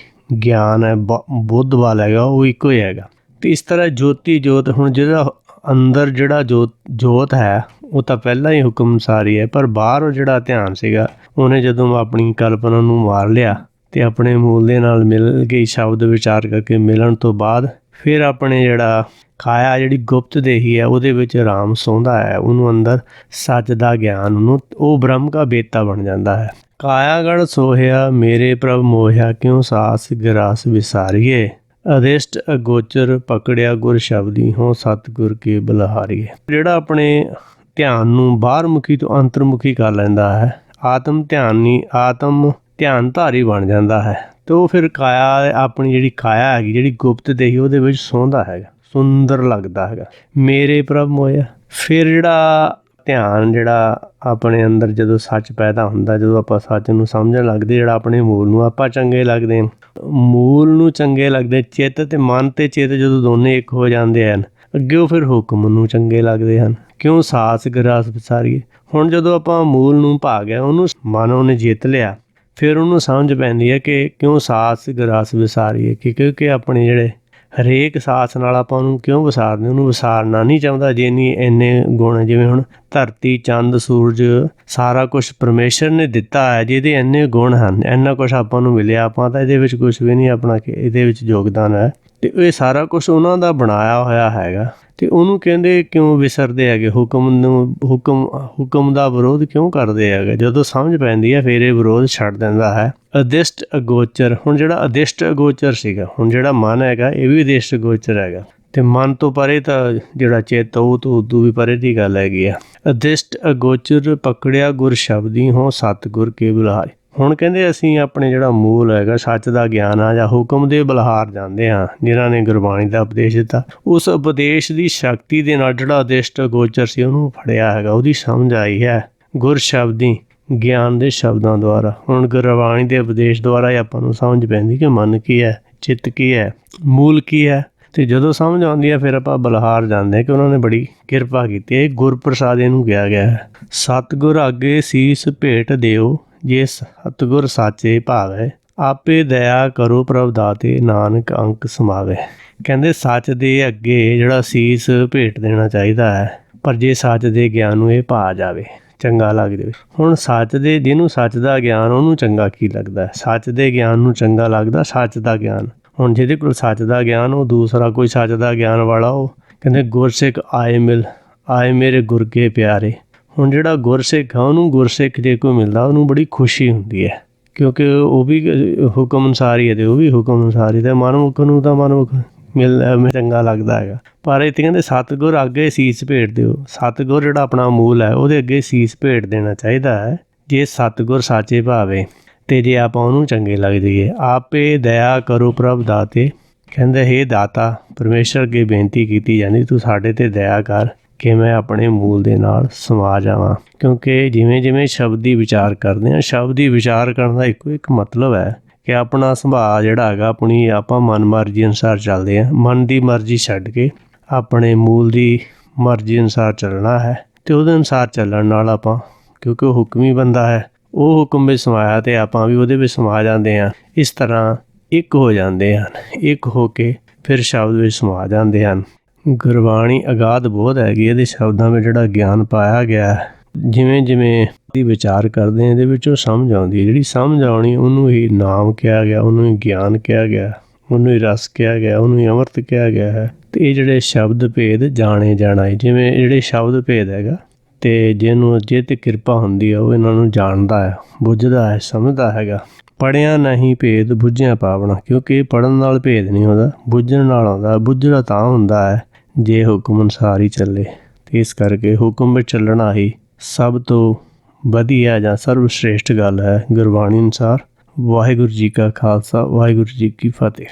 ਗਿਆਨ ਹੈ ਬੁੱਧ ਵਾਲਾ ਹੈਗਾ, ਉਹ ਇੱਕੋ ਹੀ ਹੈਗਾ। ਤੇ ਇਸ ਤਰ੍ਹਾਂ ਜੋਤੀ ਜੋਤ, ਹੁਣ ਜਿਹੜਾ ਅੰਦਰ ਜਿਹੜਾ ਜੋਤ ਜੋਤ ਹੈ, ਉਹ ਤਾਂ ਪਹਿਲਾਂ ਹੀ ਹੁਕਮ ਸਾਰੀ ਹੈ, ਪਰ ਬਾਹਰ ਉਹ ਜਿਹੜਾ ਧਿਆਨ ਸੀਗਾ, ਉਹਨੇ ਜਦੋਂ ਆਪਣੀ ਕਲਪਨਾ ਨੂੰ ਮਾਰ ਲਿਆ ਤੇ ਆਪਣੇ ਮੂਲ ਦੇ ਨਾਲ ਮਿਲ ਕੇ ਸ਼ਬਦ ਵਿਚਾਰ ਕਰਕੇ ਮਿਲਣ ਤੋਂ ਬਾਅਦ ਫਿਰ ਆਪਣੇ ਜਿਹੜਾ ਕਾਇਆ ਜਿਹੜੀ ਗੁਪਤ ਦੇਹੀ ਹੈ, ਉਹਦੇ ਵਿੱਚ ਆਰਾਮ ਸੌਂਦਾ ਹੈ। ਉਹਨੂੰ ਅੰਦਰ ਸੱਚ ਦਾ ਗਿਆਨ, ਉਹਨੂੰ, ਉਹ ਬ੍ਰਹਮ ਦਾ ਬੇਤਾ ਬਣ ਜਾਂਦਾ ਹੈ। ਕਾਇਆਗੜ ਸੋਹਿਆ, ਮੇਰੇ ਪ੍ਰਭ ਮੋਹਿਆ, ਕਿਉ ਸਾਸ ਗਰਾਸ ਵਿਸਾਰੀਏ? ਅਦਿਸ਼ਟ ਅਗੋਚਰ ਪਕੜਿਆ ਗੁਰ ਸ਼ਬਦੀ ਹੋ ਸਤਗੁਰ ਕੇ ਬਲਹਾਰੀਏ। ਜਿਹੜਾ ਆਪਣੇ ਧਿਆਨ ਨੂੰ ਬਾਹਰਮੁਖੀ ਤੋਂ ਅੰਤਰਮੁਖੀ ਕਰ ਲੈਂਦਾ ਹੈ, ਆਤਮ ਧਿਆਨ ਨਹੀਂ ਆਤਮ ਧਿਆਨ ਧਾਰੀ ਬਣ ਜਾਂਦਾ ਹੈ ਤੇ ਉਹ ਫਿਰ ਕਾਇਆ ਆਪਣੀ ਜਿਹੜੀ ਕਾਇਆ ਹੈਗੀ, ਜਿਹੜੀ ਗੁਪਤ ਦੇਹੀ, ਉਹਦੇ ਵਿੱਚ ਸੌਂਦਾ ਹੈਗਾ, ਸੁੰਦਰ ਲੱਗਦਾ ਹੈਗਾ। ਮੇਰੇ ਪ੍ਰਭ ਮੋਇਆ, ਫਿਰ ਜਿਹੜਾ ਧਿਆਨ ਜਿਹੜਾ ਆਪਣੇ ਅੰਦਰ ਜਦੋਂ ਸੱਚ ਪੈਦਾ ਹੁੰਦਾ, ਜਦੋਂ ਆਪਾਂ ਸੱਚ ਨੂੰ ਸਮਝਣ ਲੱਗਦੇ, ਜਿਹੜਾ ਆਪਣੇ ਮੂਲ ਨੂੰ ਆਪਾਂ ਚੰਗੇ ਲੱਗਦੇ ਮੂਲ ਨੂੰ ਚੰਗੇ ਲੱਗਦੇ, ਚਿੱਤ ਤੇ ਮਨ ਤੇ ਚਿੱਤ ਜਦੋਂ ਦੋਨੇ ਇੱਕ ਹੋ ਜਾਂਦੇ ਹਨ, ਅੱਗੇ ਉਹ ਫਿਰ ਹੁਕਮ ਨੂੰ ਚੰਗੇ ਲੱਗਦੇ ਹਨ। ਕਿਉਂ ਸਾਸ ਗਰਾਸ ਵਿਸਾਰੀਏ? ਹੁਣ ਜਦੋਂ ਆਪਾਂ ਮੂਲ ਨੂੰ ਭਾ ਗਿਆ ਉਹਨੂੰ ਮਨ ਉਹਨੇ ਜਿੱਤ ਲਿਆ ਫਿਰ ਉਹਨੂੰ ਸਮਝ ਪੈਂਦੀ ਹੈ ਕਿ ਕਿਉਂ ਸਾਸ ਗਰਾਸ ਵਿਸਾਰੀਏ ਕਿ ਕਿਉਂਕਿ ਆਪਣੇ ਜਿਹੜੇ ਹਰੇਕ ਸਾਸ ਨਾਲ ਆਪਾਂ ਉਹਨੂੰ ਕਿਉਂ ਵਿਸਾਰਦੇ ਉਹਨੂੰ ਵਿਸਾਰਨਾ ਨਹੀਂ ਚਾਹੁੰਦਾ, ਜੇ ਨਹੀਂ ਇੰਨੇ ਗੁਣ ਜਿਵੇਂ ਹੁਣ ਧਰਤੀ, ਚੰਦ, ਸੂਰਜ, ਸਾਰਾ ਕੁਝ ਪਰਮੇਸ਼ਰ ਨੇ ਦਿੱਤਾ ਹੈ ਜਿਹਦੇ ਇੰਨੇ ਗੁਣ ਹਨ, ਇੰਨਾ ਕੁਝ ਆਪਾਂ ਨੂੰ ਮਿਲਿਆ, ਆਪਾਂ ਤਾਂ ਇਹਦੇ ਵਿੱਚ ਕੁਝ ਵੀ ਨਹੀਂ ਆਪਣਾ ਕਿ ਇਹਦੇ ਵਿੱਚ ਯੋਗਦਾਨ ਹੈ। ਤੇ ਇਹ ਸਾਰਾ ਕੁਝ ਉਹਨਾਂ ਦਾ ਬਣਾਇਆ ਹੋਇਆ ਹੈਗਾ। ਤੇ ਉਹਨੂੰ ਕਹਿੰਦੇ ਕਿਉਂ ਵਿਸਰਦੇ ਹੈਗੇ? ਹੁਕਮ ਨੂੰ, ਹੁਕਮ ਹੁਕਮ ਦਾ ਵਿਰੋਧ ਕਿਉਂ ਕਰਦੇ ਹੈਗੇ? ਜਦੋਂ ਸਮਝ ਪੈਂਦੀ ਹੈ, ਫਿਰ ਇਹ ਵਿਰੋਧ ਛੱਡ ਦਿੰਦਾ ਹੈ। ਅਦਿਸ਼ਟ ਅਗੋਚਰ, ਹੁਣ ਜਿਹੜਾ ਅਦਿਸ਼ਟ ਅਗੋਚਰ ਸੀਗਾ, ਹੁਣ ਜਿਹੜਾ ਮਨ ਹੈਗਾ, ਇਹ ਵੀ ਅਦਿਸ਼ਟ ਅਗੋਚਰ ਹੈਗਾ। ਤੇ ਮਨ ਤੋਂ ਪਰੇ ਤਾਂ ਜਿਹੜਾ ਚੇਤ ਉਹ ਤੋਂ ਉਦੋਂ ਵੀ ਪਰੇ ਦੀ ਗੱਲ ਹੈਗੀ ਆ। ਅਦਿਸ਼ਟ ਅਗੋਚਰ ਪਕੜਿਆ ਗੁਰ ਸ਼ਬਦੀ ਹੋ, ਸਤਗੁਰ ਕੇ ਬੁਲਾਏ ਹੁਣ ਕਹਿੰਦੇ ਅਸੀਂ ਆਪਣੇ ਜਿਹੜਾ ਮੂਲ ਹੈਗਾ, ਸੱਚ ਦਾ ਗਿਆਨ ਆ ਜਾਂ ਹੁਕਮ ਦੇ ਬਲਹਾਰ ਜਾਂਦੇ ਆ ਜਿਨ੍ਹਾਂ ਨੇ ਗੁਰਬਾਣੀ ਦਾ ਉਪਦੇਸ਼ ਦਿੱਤਾ, ਉਸ ਉਪਦੇਸ਼ ਦੀ ਸ਼ਕਤੀ ਦੇ ਨਾਲ ਜਿਹੜਾ ਅਦਿਸ਼ਟ ਗੋਚਰ ਸੀ, ਉਹਨੂੰ ਫੜਿਆ ਹੈਗਾ, ਉਹਦੀ ਸਮਝ ਆਈ ਹੈ ਗੁਰ ਸ਼ਬਦੀ, ਗਿਆਨ ਦੇ ਸ਼ਬਦਾਂ ਦੁਆਰਾ। ਹੁਣ ਗੁਰਬਾਣੀ ਦੇ ਉਪਦੇਸ਼ ਦੁਆਰਾ ਹੀ ਆਪਾਂ ਨੂੰ ਸਮਝ ਪੈਂਦੀ ਕਿ ਮਨ ਕੀ ਹੈ, ਚਿੱਤ ਕੀ ਹੈ, ਮੂਲ ਕੀ ਹੈ। ਤੇ ਜਦੋਂ ਸਮਝ ਆਉਂਦੀ ਹੈ, ਫਿਰ ਆਪਾਂ ਬਲਹਾਰ ਜਾਂਦੇ ਕਿ ਉਹਨਾਂ ਨੇ ਬੜੀ ਕਿਰਪਾ ਕੀਤੀ ਇਹ ਗੁਰਪ੍ਰਸਾਦ ਇਹਨੂੰ ਕਿਹਾ ਗਿਆ ਹੈ। ਸਤਗੁਰ ਅੱਗੇ ਸੀਸ ਭੇਟ ਦਿਓ ਜੇ ਸਤਗੁਰ ਸਾਚੇ ਭਾਵੇ, ਆਪੇ ਦਇਆ ਕਰੋ ਪ੍ਰਭ ਦਾਤੇ, ਨਾਨਕ ਅੰਕ ਸਮਾਵੇ। ਕਹਿੰਦੇ ਸੱਚ ਦੇ ਅੱਗੇ ਜਿਹੜਾ ਸੀਸ ਭੇਟ ਦੇਣਾ ਚਾਹੀਦਾ ਹੈ, ਪਰ ਜੇ ਸੱਚ ਦੇ ਗਿਆਨ ਨੂੰ ਇਹ ਭਾ ਜਾਵੇ, ਚੰਗਾ ਲੱਗ ਜਾਵੇ ਹੁਣ ਸੱਚ ਦੇ, ਜਿਹਨੂੰ ਸੱਚ ਦਾ ਗਿਆਨ, ਉਹਨੂੰ ਚੰਗਾ ਕੀ ਲੱਗਦਾ? ਸੱਚ ਦੇ ਗਿਆਨ ਨੂੰ ਚੰਗਾ ਲੱਗਦਾ ਸੱਚ ਦਾ ਗਿਆਨ। ਹੁਣ ਜਿਹਦੇ ਕੋਲ ਸੱਚ ਦਾ ਗਿਆਨ, ਉਹ ਦੂਸਰਾ ਕੋਈ ਸੱਚ ਦਾ ਗਿਆਨ ਵਾਲਾ ਉਹ ਕਹਿੰਦੇ ਗੁਰਸਿੱਖ ਆਏ ਮਿਲ, ਆਏ ਮੇਰੇ ਗੁਰ ਕੇ ਪਿਆਰੇ। ਹੁਣ ਜਿਹੜਾ ਗੁਰਸਿੱਖ ਆ, ਉਹਨੂੰ ਗੁਰਸਿੱਖ ਜੇ ਕੋਈ ਮਿਲਦਾ, ਉਹਨੂੰ ਬੜੀ ਖੁਸ਼ੀ ਹੁੰਦੀ ਹੈ। ਕਿਉਂਕਿ ਉਹ ਵੀ ਹੁਕਮ ਅਨੁਸਾਰ ਹੀ ਹੈ ਤੇ ਉਹ ਵੀ ਹੁਕਮ ਅਨੁਸਾਰ ਹੀ ਤੇ ਮਨਮੁਖ ਨੂੰ ਤਾਂ ਮਨਮੁਖ ਮਿਲ ਚੰਗਾ ਲੱਗਦਾ ਹੈਗਾ। ਪਰ ਇਹ ਕਹਿੰਦੇ ਸਤਗੁਰ ਅੱਗੇ ਸੀਸ ਭੇਟ ਦਿਓ। ਸਤਗੁਰ ਜਿਹੜਾ ਆਪਣਾ ਮੂਲ ਹੈ, ਉਹਦੇ ਅੱਗੇ ਸੀਸ ਭੇਟ ਦੇਣਾ ਚਾਹੀਦਾ ਹੈ। ਜੇ ਸਤਗੁਰ ਸਾਚੇ ਭਾਵੇ, ਤੇ ਜੇ ਆਪਾਂ ਉਹਨੂੰ ਚੰਗੇ ਲੱਗ ਜਾਈਏ। ਆਪੇ ਦਇਆ ਕਰੋ ਪ੍ਰਭ ਦਾਤੇ। ਕਹਿੰਦੇ, ਹੈ ਦਾਤਾ, ਪਰਮੇਸ਼ਰ ਅੱਗੇ ਬੇਨਤੀ ਕੀਤੀ ਜਾਂਦੀ, ਤੂੰ ਸਾਡੇ ਤੇ ਦਇਆ ਕਰ। ਕਿ ਮੈਂ ਆਪਣੇ ਮੂਲ ਦੇ ਨਾਲ ਸਮਾ ਜਾਵਾਂ। ਕਿਉਂਕਿ ਜਿਵੇਂ ਜਿਵੇਂ ਸ਼ਬਦੀ ਵਿਚਾਰ ਕਰਦੇ ਆ ਸ਼ਬਦੀ ਵਿਚਾਰ ਕਰਨ ਦਾ ਇੱਕੋ ਇੱਕ ਮਤਲਬ ਹੈ ਕਿ ਆਪਣਾ ਸੁਭਾਅ ਜਿਹੜਾ ਹੈਗਾ, ਆਪਣੀ ਆਪਾਂ ਮਨ ਮਰਜ਼ੀ ਅਨੁਸਾਰ ਚੱਲਦੇ ਆ ਮਨ ਦੀ ਮਰਜ਼ੀ ਛੱਡ ਕੇ ਆਪਣੇ ਮੂਲ ਦੀ ਮਰਜ਼ੀ ਅਨੁਸਾਰ ਚੱਲਣਾ ਹੈ ਤੇ ਉਹਦੇ ਅਨੁਸਾਰ ਚੱਲਣ ਨਾਲ ਆਪਾਂ, ਕਿਉਂਕਿ ਉਹ ਹੁਕਮੀ ਬੰਦਾ ਹੈ, ਉਹ ਹੁਕਮ ਵਿੱਚ ਸਮਾਇਆ ਤੇ ਆਪਾਂ ਵੀ ਉਹਦੇ ਵਿੱਚ ਸਮਾ ਜਾਂਦੇ ਆ ਇਸ ਤਰ੍ਹਾਂ ਇੱਕ ਹੋ ਜਾਂਦੇ ਹਨ, ਇੱਕ ਹੋ ਕੇ ਫਿਰ ਸ਼ਬਦ ਵਿੱਚ ਸਮਾ ਜਾਂਦੇ ਹਨ। ਗੁਰਬਾਣੀ ਅਗਾਧ ਬਹੁਤ ਹੈਗੀ, ਇਹਦੇ ਸ਼ਬਦਾਂ ਵਿੱਚ ਜਿਹੜਾ ਗਿਆਨ ਪਾਇਆ ਗਿਆ ਹੈ, ਜਿਵੇਂ ਜਿਵੇਂ ਦੀ ਵਿਚਾਰ ਕਰਦੇ ਆ ਇਹਦੇ ਵਿੱਚੋਂ ਸਮਝ ਆਉਂਦੀ ਹੈ। ਜਿਹੜੀ ਸਮਝ ਆਉਣੀ, ਉਹਨੂੰ ਹੀ ਨਾਮ ਕਿਹਾ ਗਿਆ, ਉਹਨੂੰ ਹੀ ਗਿਆਨ ਕਿਹਾ ਗਿਆ, ਉਹਨੂੰ ਹੀ ਰਸ ਕਿਹਾ ਗਿਆ, ਉਹਨੂੰ ਹੀ ਅਮਰਤ ਕਿਹਾ ਗਿਆ ਹੈ। ਤੇ ਇਹ ਜਿਹੜੇ ਸ਼ਬਦ ਭੇਦ ਜਾਣੇ ਜਾਣਾ ਜਿਵੇਂ ਜਿਹੜੇ ਸ਼ਬਦ ਭੇਦ ਹੈਗਾ, ਤੇ ਜਿਹਨੂੰ ਜੇ ਤੇ ਕਿਰਪਾ ਹੁੰਦੀ ਹੈ ਉਹ ਇਹਨਾਂ ਨੂੰ ਜਾਣਦਾ ਹੈ, ਬੁੱਝਦਾ ਹੈ, ਸਮਝਦਾ ਹੈਗਾ। ਪੜਿਆ ਨਹੀਂ ਭੇਦ ਬੁੱਝਿਆ ਪਾਵਣਾ, ਕਿਉਂਕਿ ਪੜਨ ਨਾਲ ਭੇਦ ਨਹੀਂ ਹੁੰਦਾ, ਬੁੱਝਣ ਨਾਲ ਆਉਂਦਾ, ਬੁੱਝਣਾ ਤਾਂ ਹੁੰਦਾ ਹੈ। ਜੇ ਹੁਕਮ ਅਨੁਸਾਰ ਹੀ ਚੱਲੇ, ਤੇ ਇਸ ਕਰਕੇ ਹੁਕਮ ਵਿੱਚ ਚੱਲਣਾ ਹੀ ਸਭ ਤੋਂ ਵਧੀਆ ਜਾਂ ਸਰਵ ਸ਼੍ਰੇਸ਼ਟ ਗੱਲ ਹੈ ਗੁਰਬਾਣੀ ਅਨੁਸਾਰ। ਵਾਹਿਗੁਰੂ ਜੀ ਕਾ ਖਾਲਸਾ, ਵਾਹਿਗੁਰੂ ਜੀ ਕੀ ਫਤਿਹ।